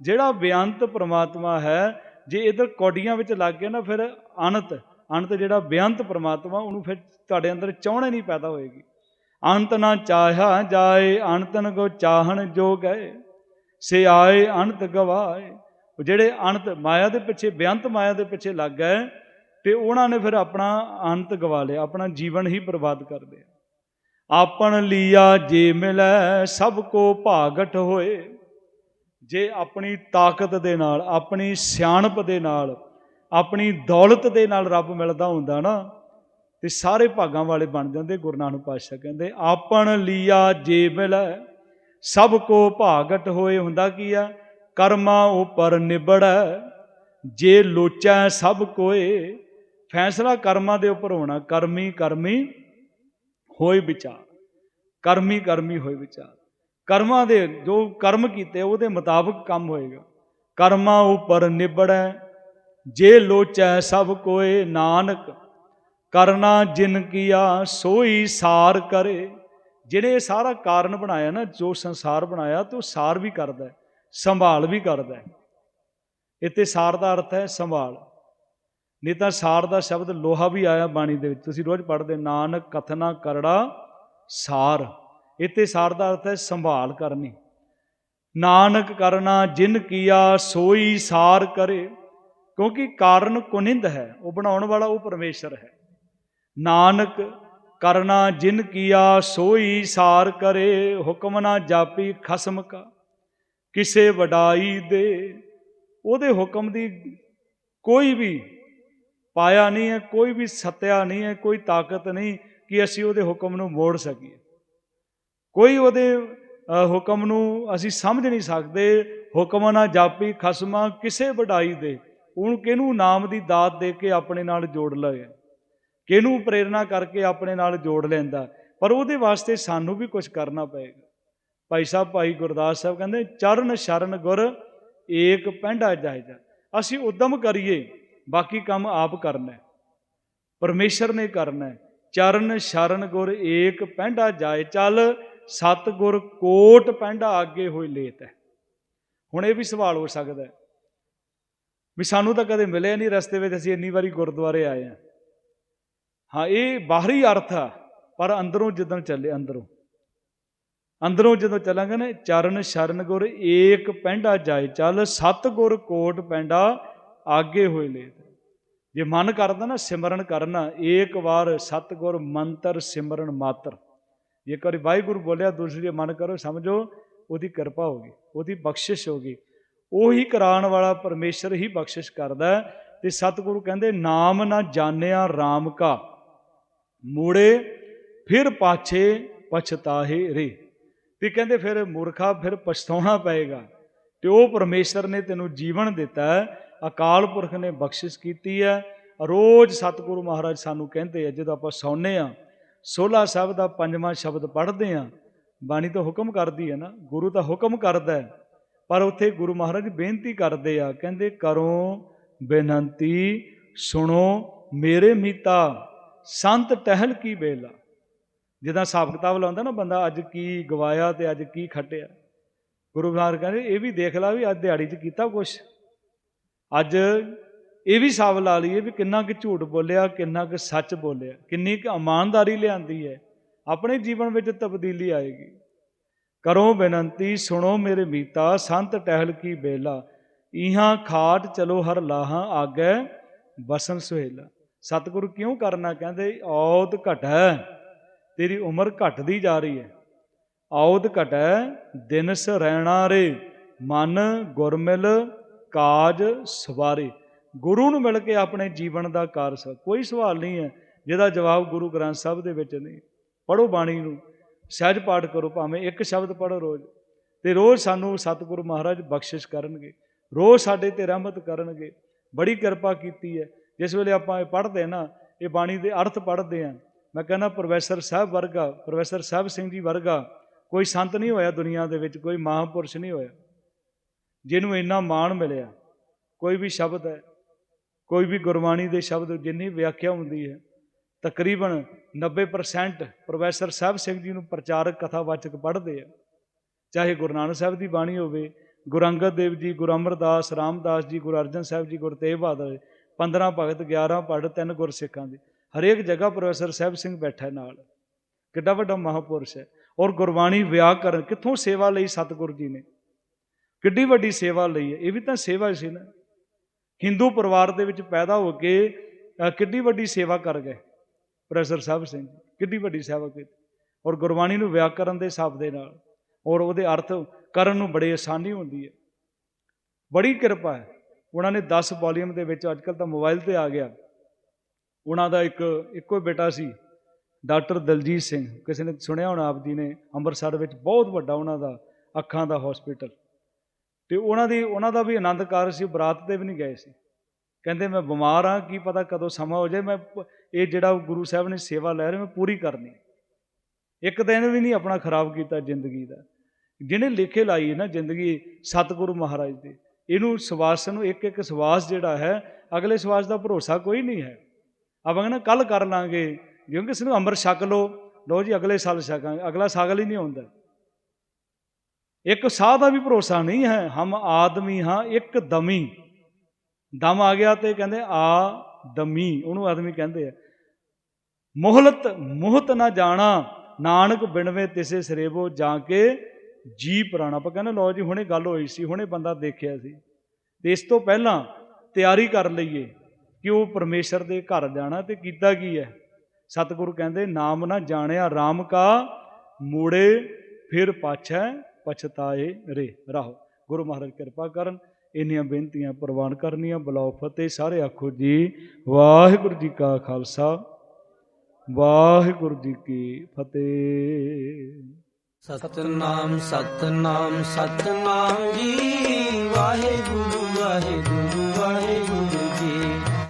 [SPEAKER 1] ਜਿਹੜਾ ਬੇਅੰਤ ਪ੍ਰਮਾਤਮਾ ਹੈ, ਜੇ ਇਧਰ ਕੋਡੀਆਂ ਵਿੱਚ ਲੱਗ ਗਿਆ ਨਾ, ਫਿਰ ਅਨੰਤ ਅਨੰਤ ਜਿਹੜਾ ਬੇਅੰਤ ਪਰਮਾਤਮਾ, ਉਹਨੂੰ ਫਿਰ ਤੁਹਾਡੇ ਅੰਦਰ ਚਾਹਣਾ ਨਹੀਂ ਪੈਦਾ ਹੋਏਗੀ। ਅੰਤ ਨਾ ਚਾਹਿਆ ਜਾਏ ਅਨੰਤਨ ਕੋ ਚਾਹਣ ਜੋ ਗਏ। ਸੇ ਆਏ ਅਨੰਤ ਗਵਾਏ। ਉਹ ਜਿਹੜੇ ਅਨੰਤ ਮਾਇਆ ਦੇ ਪਿੱਛੇ, ਬੇਅੰਤ ਮਾਇਆ ਦੇ ਪਿੱਛੇ ਲੱਗ ਗਏ, ਤੇ ਉਹਨਾਂ ਨੇ ਫਿਰ ਆਪਣਾ ਅੰਤ ਗਵਾ ਲਿਆ, ਆਪਣਾ ਜੀਵਨ ਹੀ ਬਰਬਾਦ ਕਰ ਲਿਆ। ਆਪਨ ਲੀਆ ਜੇ ਮਿਲੈ, ਸਭ ਕੋ ਭਾਗਟ ਹੋਏ। ਜੇ ਆਪਣੀ ਤਾਕਤ ਦੇ ਨਾਲ, ਆਪਣੀ ਸਿਆਣਪ ਦੇ ਨਾਲ ਆਪਣੀ ਦੌਲਤ ਦੇ ਨਾਲ ਰੱਬ ਮਿਲਦਾ ਹੁੰਦਾ ਨਾ, ਤੇ ਸਾਰੇ ਭਾਗਾਂ ਵਾਲੇ ਬਣ ਜਾਂਦੇ, ਗੁਰੂ ਨਾਨਕ ਪਾਤਸ਼ਾਹ ਕਹਿੰਦੇ, ਆਪਣ ਲੀਆ ਜੇ ਮਿਲੈ, ਸਭ ਕੋ ਭਾਗਟ ਹੋਏ ਹੁੰਦਾ ਕੀ ਆ? ਕਰਮਾ ਉਪਰ ਨਿਬੜੈ, ਜੇ ਲੋਚੈ ਸਭ ਕੋਏ। ਫੈਸਲਾ ਕਰਮਾਂ ਦੇ ਉੱਪਰ ਹੋਣਾ, ਕਰਮੀ ਕਰਮੀ ਹੋਏ ਵਿਚਾਰ, ਕਰਮੀ ਕਰਮੀ ਹੋਏ ਵਿਚਾਰ। ਕਰਮਾਂ ਦੇ ਜੋ ਕਰਮ ਕੀਤੇ, ਉਹਦੇ ਮੁਤਾਬਕ ਕੰਮ ਹੋਏਗਾ। ਕਰਮਾਂ ਉਪਰ ਨਿਬੜੈ ਜੇ ਲੋਚੈ ਸਭ ਕੋਏ ਨਾਨਕ, ਕਰਨਾ ਜਿਨ ਕੀਆ ਸੋਈ ਸਾਰ ਕਰੇ। ਜਿਹੜੇ ਇਹ ਸਾਰਾ ਕਾਰਨ ਬਣਾਇਆ ਨਾ, ਜੋ ਸੰਸਾਰ ਬਣਾਇਆ, ਤੇ ਉਹ ਸਾਰ ਵੀ ਕਰਦਾ ਹੈ, ਸੰਭਾਲ ਵੀ ਕਰਦਾ ਹੈ। ਇੱਥੇ ਸਾਰ ਦਾ ਅਰਥ ਹੈ ਸੰਭਾਲ। ਨਹੀਂ ਤਾਂ ਸਾਰ ਦਾ ਸ਼ਬਦ ਲੋਹਾ ਵੀ ਆਇਆ ਬਾਣੀ ਦੇ ਵਿੱਚ। ਤੁਸੀਂ ਰੋਜ਼ ਪੜ੍ਹਦੇ, ਨਾਨਕ, ਕਥਨਾ, ਕਰੜਾ, ਸਾਰ। ਇੱਥੇ ਸਾਰ ਦਾ ਅਰਥ ਹੈ ਸੰਭਾਲ ਕਰਨੀ। ਨਾਨਕ ਕਰਨਾ ਜਿਨ ਕੀਆ ਸੋਈ ਸਾਰ ਕਰੇ। ਕਿਉਂਕਿ ਕਾਰਨ ਕੁਨਿੰਦ ਹੈ, ਉਹ ਬਣਾਉਣ ਵਾਲਾ ਉਹ ਪਰਮੇਸ਼ਰ ਹੈ। ਨਾਨਕ ਕਰਨਾ ਜਿਨ ਕੀਆ ਸੋਈ ਸਾਰ ਕਰੇ, ਹੁਕਮ ਨਾ ਜਾਪੀ ਖਸਮ ਕਾ। ਕਿਸੇ ਵਡਾਈ ਦੇ ਉਹਦੇ ਹੁਕਮ ਦੀ ਕੋਈ ਵੀ ਪਾਇਆ ਨਹੀਂ ਹੈ, ਕੋਈ ਵੀ ਸਤਿਆ ਨਹੀਂ ਹੈ, ਕੋਈ ਤਾਕਤ ਨਹੀਂ ਕਿ ਅਸੀਂ ਉਹਦੇ ਹੁਕਮ ਨੂੰ ਮੋੜ ਸਕੀਏ। ਕੋਈ ਉਹਦੇ ਹੁਕਮ ਨੂੰ ਅਸੀਂ ਸਮਝ ਨਹੀਂ ਸਕਦੇ, ਹੁਕਮ ਨਾ ਜਾਪੀ ਖਸਮਾ ਕਿਸੇ ਵਡਾਈ ਦੇ। ਉਹਨੂੰ ਕਿਹਨੂੰ ਨਾਮ ਦੀ ਦਾਤ ਦੇ ਕੇ ਆਪਣੇ ਨਾਲ ਜੋੜ ਲਏ? ਕਿਹਨੂੰ ਪ੍ਰੇਰਣਾ ਕਰਕੇ ਆਪਣੇ ਨਾਲ ਜੋੜ ਲੈਂਦਾ? ਪਰ ਉਹਦੇ ਵਾਸਤੇ ਸਾਨੂੰ ਵੀ ਕੁਝ ਕਰਨਾ ਪਏਗਾ। ਭਾਈ ਸਾਹਿਬ, ਭਾਈ ਗੁਰਦਾਸ ਸਾਹਿਬ ਕਹਿੰਦੇ, ਚਰਨ ਸ਼ਰਨ ਗੁਰ, ਏਕ ਪੈਂਡਾ ਜਾਇਜਾ ਅਸੀਂ ਉਦਮ ਕਰੀਏ, ਬਾਕੀ ਕੰਮ ਆਪ ਕਰਨਾ ਹੈ। ਪਰਮੇਸ਼ਰ ਨੇ ਕਰਨਾ ਚਰਨ ਸ਼ਰਨ ਗੁਰ, ਏਕ ਪੈਂਡਾ ਜਾਏ ਚੱਲ ਸਤ ਗੁਰ ਕੋਟ ਪੈਂਡਾ ਅੱਗੇ ਹੋਈ ਲੇਤ ਹੈ। ਹੁਣ ਇਹ ਵੀ ਸਵਾਲ ਹੋ ਸਕਦਾ ਹੈ। ਵੀ ਸਾਨੂੰ ਤਾਂ ਕਦੇ ਮਿਲਿਆ ਨਹੀਂ ਰਸਤੇ ਵਿੱਚ, ਅਸੀਂ ਇੰਨੀ ਵਾਰੀ ਗੁਰਦੁਆਰੇ ਆਏ ਹਾਂ। ਹਾਂ, ਇਹ ਬਾਹਰੀ ਅਰਥ ਆ, ਪਰ ਅੰਦਰੋਂ ਜਦੋਂ ਚੱਲੇ, ਅੰਦਰੋਂ। ਅੰਦਰੋਂ ਜਦੋਂ ਚੱਲਾਂਗੇ ਨਾ, ਚਰਨ ਸ਼ਰਨ ਗੁਰ ਏਕ ਪੈਂਡਾ ਜਾਏ ਚੱਲ ਸਤ ਗੁਰ ਕੋਟ ਪੈਂਡਾ ਆਗੇ ਹੋਏ ਲੈ ਜੇ ਮਨ ਕਰਦਾ ਨਾ ਸਿਮਰਨ ਕਰਨਾ, ਏਕ ਵਾਰ ਸਤ ਗੁਰ ਮੰਤਰ ਸਿਮਰਨ ਮਾਤਰ। ਜੇ ਕਰੀ ਵਾਹਿਗੁਰੂ ਬੋਲਿਆ, ਦੂਸਰੀ ਮਨ ਕਰੋ, ਸਮਝੋ, ਉਹਦੀ ਕਿਰਪਾ ਹੋਗੀ ਉਹਦੀ ਬਖਸ਼ਿਸ਼ ਹੋਗੀ ਉਹੀ ਕਰਾਉਣ ਵਾਲਾ ਪਰਮੇਸ਼ਰ ਹੀ ਬਖਸ਼ਿਸ਼ ਕਰਦਾ ਹੈ ਤੇ ਸਤਿਗੁਰੂ ਕਹਿੰਦੇ, ਨਾਮ ਨਾ ਜਾਣਿਆ RAM ਕਾ, ਮੂੜੇ ਫਿਰ ਪਾਛੇ ਪਛਤਾਹੇ ਰੇ। ਤੇ ਕਹਿੰਦੇ, ਫਿਰ ਮੂਰਖਾ ਫਿਰ ਪਛਤਾਉਣਾ ਪਏਗਾ। ਤੇ ਉਹ ਪਰਮੇਸ਼ਰ ਨੇ ਤੈਨੂੰ ਜੀਵਨ ਦਿੱਤਾ ਅਕਾਲ ਪੁਰਖ ਨੇ ਬਖਸ਼ਿਸ਼ ਕੀਤੀ ਹੈ। ਰੋਜ਼ ਸਤਿਗੁਰੂ ਮਹਾਰਾਜ ਸਾਨੂੰ ਕਹਿੰਦੇ ਆ, ਜਦੋਂ ਆਪਾਂ ਸੌਂਨੇ ਆ ਸੋਲਾ ਸਾਹਿਬ ਦਾ ਪੰਜਵਾਂ ਸ਼ਬਦ ਪੜ੍ਹਦੇ ਆ ਬਾਣੀ ਤਾਂ ਹੁਕਮ ਕਰਦੀ ਹੈ ਨਾ, ਗੁਰੂ ਤਾਂ ਹੁਕਮ ਕਰਦਾ ਹੈ। ਪਰ ਉੱਥੇ ਗੁਰੂ ਮਹਾਰਾਜ ਬੇਨਤੀ ਕਰਦੇ ਆ, ਕਹਿੰਦੇ, ਕਰੋ ਬੇਨਤੀ, ਸੁਣੋ, ਮੇਰੇ ਮੀਤਾ, ਸੰਤ ਟਹਿਲ ਕੀ ਬੇਲਾ ਜਿੱਦਾਂ ਹਿਸਾਬ ਕਿਤਾਬ ਲਾਉਂਦਾ ਨਾ ਬੰਦਾ, ਅੱਜ ਕੀ ਗਵਾਇਆ ਤੇ ਅੱਜ ਕੀ ਖੱਟਿਆ। ਗੁਰੂ ਮਹਾਰਾਜ ਕਹਿੰਦੇ, ਇਹ ਵੀ ਦੇਖ ਲਾ ਵੀ ਅੱਜ ਦਿਹਾੜੀ 'ਚ ਕੀਤਾ ਕੁਛ। ਅੱਜ ਇਹ ਵੀ ਹਿਸਾਬ ਲਾ ਲਈਏ ਵੀ ਕਿੰਨਾ ਕੁ ਝੂਠ ਬੋਲਿਆ, ਕਿੰਨਾ ਕੁ ਸੱਚ ਬੋਲਿਆ, ਕਿੰਨੀ ਕੁ ਇਮਾਨਦਾਰੀ ਲਿਆਂਦੀ ਹੈ। ਆਪਣੇ ਜੀਵਨ ਵਿੱਚ ਤਬਦੀਲੀ ਆਏਗੀ। ਕਰੋ ਬੇਨੰਤੀ, ਸੁਣੋ ਮੇਰੇ ਮੀਤਾ, ਸੰਤ ਟਹਿਲ ਕੀ ਬੇਲਾ। ਇਹਾਂ ਖਾਟ ਚਲੋ ਹਰ ਲਾਹਾਂ ਆਗੇ, ਬਸਨ ਸੁਹੇਲਾ ਸਤਿਗੁਰੂ ਕਿਉਂ ਕਰਨਾ ਕਹਿੰਦੇ, ਔਦ ਘਟੈ, ਤੇਰੀ ਉਮਰ ਘਟਦੀ ਜਾ ਰਹੀ ਹੈ। ਔਦ ਘਟੈ, ਦਿਨਸ ਰਹਿਣਾ ਰੇ, ਮਨ ਗੁਰਮਿਲ ਕਾਜ ਸਵਾਰੇ। ਗੁਰੂ ਨੂੰ ਮਿਲ ਕੇ ਆਪਣੇ ਜੀਵਨ ਦਾ ਕਾਰ ਕੋਈ ਸਵਾਲ ਨਹੀਂ ਹੈ, ਜਿਹਦਾ ਜਵਾਬ ਗੁਰੂ ਗ੍ਰੰਥ ਸਾਹਿਬ ਦੇ ਵਿੱਚ ਨਹੀਂ। ਪੜੋ ਬਾਣੀ ਨੂੰ। ਸਹਿਜ ਪਾਠ ਕਰੋ, ਭਾਵੇਂ ਇੱਕ ਸ਼ਬਦ ਪੜੋ ਰੋਜ਼। ਤੇ ਰੋਜ਼ ਸਾਨੂੰ ਸਤਿਗੁਰੂ ਮਹਾਰਾਜ ਬਖਸ਼ਿਸ਼ ਕਰਨਗੇ। ਰੋਜ਼ ਸਾਡੇ ਤੇ ਰਹਿਮਤ ਕਰਨਗੇ। ਬੜੀ ਕਿਰਪਾ ਕੀਤੀ ਹੈ। ਜਿਸ ਵੇਲੇ ਆਪਾਂ ਇਹ ਪੜ੍ਹਦੇ ਨਾ, ਇਹ ਬਾਣੀ ਦੇ ਅਰਥ ਪੜ੍ਹਦੇ ਆ ਮੈਂ ਕਹਿੰਦਾ, ਪ੍ਰੋਫੈਸਰ ਸਾਹਿਬ ਵਰਗਾ, ਪ੍ਰੋਫੈਸਰ ਸਾਹਿਬ ਸਿੰਘ ਜੀ ਵਰਗਾ ਕੋਈ ਸੰਤ ਨਹੀਂ ਹੋਇਆ ਦੁਨੀਆ ਦੇ ਵਿੱਚ, ਕੋਈ ਮਹਾਂਪੁਰਸ਼ ਨਹੀਂ ਹੋਇਆ। ਜਿਹਨੂੰ ਇੰਨਾ ਮਾਣ ਮਿਲਿਆ। ਕੋਈ ਵੀ ਸ਼ਬਦ ਹੈ, ਕੋਈ ਵੀ ਗੁਰਬਾਣੀ ਦੇ ਸ਼ਬਦ, ਜਿੰਨੀ ਵਿਆਖਿਆ ਹੁੰਦੀ ਹੈ। ਤਕਰੀਬਨ 90% ਪ੍ਰੋਫੈਸਰ ਸਾਹਿਬ ਸਿੰਘ ਜੀ ਨੂੰ ਪ੍ਰਚਾਰਕ ਕਥਾਵਾਚਕ ਪੜ੍ਹਦੇ ਆ। ਚਾਹੇ ਗੁਰੂ ਨਾਨਕ ਸਾਹਿਬ ਦੀ ਬਾਣੀ ਹੋਵੇ, ਗੁਰੂ ਅੰਗਦ ਦੇਵ ਜੀ, ਗੁਰੂ ਅਮਰਦਾਸ, ਰਾਮਦਾਸ ਜੀ, ਗੁਰੂ ਅਰਜਨ ਸਾਹਿਬ ਜੀ, ਗੁਰੂ ਤੇਗ ਬਹਾਦਰ 15 ਭਗਤ 11 ਪੜ੍ਹ ਤਿੰਨ ਗੁਰਸਿੱਖਾਂ ਦੇ। ਹਰੇਕ ਜਗ੍ਹਾ ਪ੍ਰੋਫੈਸਰ ਸਾਹਿਬ ਸਿੰਘ ਬੈਠਾ ਨਾਲ। ਕਿੱਡਾ ਵੱਡਾ ਮਹਾਪੁਰਸ਼ ਹੈ। ਔਰ ਗੁਰਬਾਣੀ ਵਿਆਕਰਨ ਕਿੱਥੋਂ ਸੇਵਾ ਲਈ ਸਤਿਗੁਰ ਜੀ ਨੇ? ਕਿੱਡੀ ਵੱਡੀ ਸੇਵਾ ਲਈ ਹੈ। ਇਹ ਵੀ ਤਾਂ ਸੇਵਾ ਸੀ ਨਾ। ਹਿੰਦੂ ਪਰਿਵਾਰ ਦੇ ਵਿੱਚ ਪੈਦਾ ਹੋ ਕੇ ਕਿੱਡੀ ਵੱਡੀ ਸੇਵਾ ਕਰ ਗਏ। ਪ੍ਰੋਫੈਸਰ ਸਾਹਿਬ ਸਿੰਘ, ਕਿੱਡੀ ਵੱਡੀ ਸੇਵਾ ਕੀਤੀ। ਔਰ ਗੁਰਬਾਣੀ ਨੂੰ ਵਿਆਕਰਨ ਦੇ ਹਿਸਾਬ ਦੇ ਨਾਲ, ਔਰ ਉਹਦੇ ਅਰਥ ਕਰਨ ਨੂੰ ਬੜੀ ਆਸਾਨੀ ਹੁੰਦੀ ਹੈ। ਬੜੀ ਕਿਰਪਾ ਹੈ। ਉਹਨਾਂ ਨੇ 10 ਵੋਲੀਅਮ ਦੇ ਵਿੱਚ ਅੱਜਕੱਲ ਤਾਂ ਮੋਬਾਈਲ ਤੇ ਆ ਗਿਆ। ਉਹਨਾਂ ਦਾ ਇੱਕ, ਇੱਕੋ ਬੇਟਾ ਸੀ, ਡਾਕਟਰ ਦਲਜੀਤ ਸਿੰਘ। ਕਿਸੇ ਨੇ ਸੁਣਿਆ ਹੋਣਾ ਆਪ ਜੀ ਨੇ, ਅੰਮ੍ਰਿਤਸਰ ਵਿੱਚ ਬਹੁਤ ਵੱਡਾ ਉਹਨਾਂ ਦਾ, ਅੱਖਾਂ ਦਾ ਹਸਪੀਟਲ ਤੇ ਉਹਨਾਂ ਦੀ, ਉਹਨਾਂ ਦਾ ਵੀ ਆਨੰਦ ਕਾਰਜ ਸੀ ਬਰਾਤ ਤੇ ਵੀ ਨਹੀਂ ਗਏ ਸੀ। ਕਹਿੰਦੇ ਮੈਂ ਬਿਮਾਰ ਹਾਂ, ਕੀ ਪਤਾ ਕਦੋਂ ਸਮਾਂ ਹੋ ਜਾਏ, ਮੈਂ ਇਹ ਜਿਹੜਾ ਗੁਰੂ ਸਾਹਿਬ ਨੇ ਸੇਵਾ ਲੈ ਰਹੇ, ਮੈਂ ਪੂਰੀ ਕਰਨੀ। ਇੱਕ ਦਿਨ ਵੀ ਨਹੀਂ ਆਪਣਾ ਖਰਾਬ ਕੀਤਾ ਜ਼ਿੰਦਗੀ ਦਾ। ਜਿਹਨੇ ਲਿਖੇ ਲਾਈ ਹੈ ਨਾ ਜ਼ਿੰਦਗੀ ਸਤਿਗੁਰੂ ਮਹਾਰਾਜ ਦੇ, ਇਹਨੂੰ ਸਵਾਸ ਨੂੰ ਇੱਕ ਇੱਕ ਸਵਾਸ ਜਿਹੜਾ ਹੈ, ਅਗਲੇ ਸਵਾਸ ਦਾ ਭਰੋਸਾ ਕੋਈ ਨਹੀਂ ਹੈ। ਆਪਾਂ ਕਹਿੰਦੇ ਕੱਲ ਕਰ ਲਾਂਗੇ ਜਿਉਂ ਕਿਸੇ ਨੂੰ ਅੰਮ੍ਰਿਤ ਛਕ ਲੋ ਲੋ ਜੀ, ਅਗਲੇ ਸਾਲ ਛਕਾਂਗੇ, ਅਗਲਾ ਸਾਗਲ ਹੀ ਨਹੀਂ ਹੁੰਦਾ। ਇੱਕ ਸਾਹ ਦਾ ਵੀ ਭਰੋਸਾ ਨਹੀਂ ਹੈ, ਹਮ ਆਦਮੀ ਹਾਂ, ਇੱਕ ਦਮੀ। ਦਮ ਆ ਗਿਆ ਤੇ ਕਹਿੰਦੇ, ਆ ਦਮੀ, ਉਹਨੂੰ ਆਦਮੀ ਕਹਿੰਦੇ ਆ। ਮੋਹਲਤ, ਮੋਹਤ ਨਾ ਜਾਣਾ, ਨਾਨਕ ਬਿਨਵੇ ਤਿਸੇ ਸਰੇਬੋ ਜਾ ਕੇ ਜੀ ਪੁਰਾਣਾ। ਆਪਾਂ ਕਹਿੰਦੇ ਲੋ ਜੀ, ਹੁਣੇ ਗੱਲ ਹੋਈ ਸੀ, ਹੁਣੇ ਬੰਦਾ ਦੇਖਿਆ ਸੀ। ਤੇ ਇਸ ਤੋਂ ਪਹਿਲਾਂ ਤਿਆਰੀ ਕਰ ਲਈਏ ਕਿ ਉਹ ਪਰਮੇਸ਼ਰ ਦੇ ਘਰ ਜਾਣਾ ਤੇ ਕੀਤਾ ਕੀ ਹੈ। ਸਤਿਗੁਰੂ ਕਹਿੰਦੇ, ਨਾਮ ਨਾ ਜਾਣਿਆ RAM ਕਾ, ਮੂੜੇ ਫਿਰ ਪਾਛੈ ਪਛਤਾਏ ਰੇ। ਰਾਹੋ। ਗੁਰੂ ਮਹਾਰਾਜ ਕਿਰਪਾ ਕਰਨ। ਇੰਨੀਆਂ ਬੇਨਤੀਆਂ ਪ੍ਰਵਾਨ ਕਰਨੀਆਂ, ਬੁਲਾਓ ਫਤਿਹ, ਸਾਰੇ ਆਖੋ ਜੀ, ਵਾਹਿਗੁਰੂ ਜੀ ਕਾ ਖਾਲਸਾ, ਵਾਹਿਗੁਰੂ ਜੀ ਕੀ ਫਤਿਹ।
[SPEAKER 2] ਸਤਨਾਮ ਸਤਨਾਮ ਸਤਨਾਮ ਜੀ, ਵਾਹਿਗੁਰੂ ਵਾਹਿਗੁਰੂ।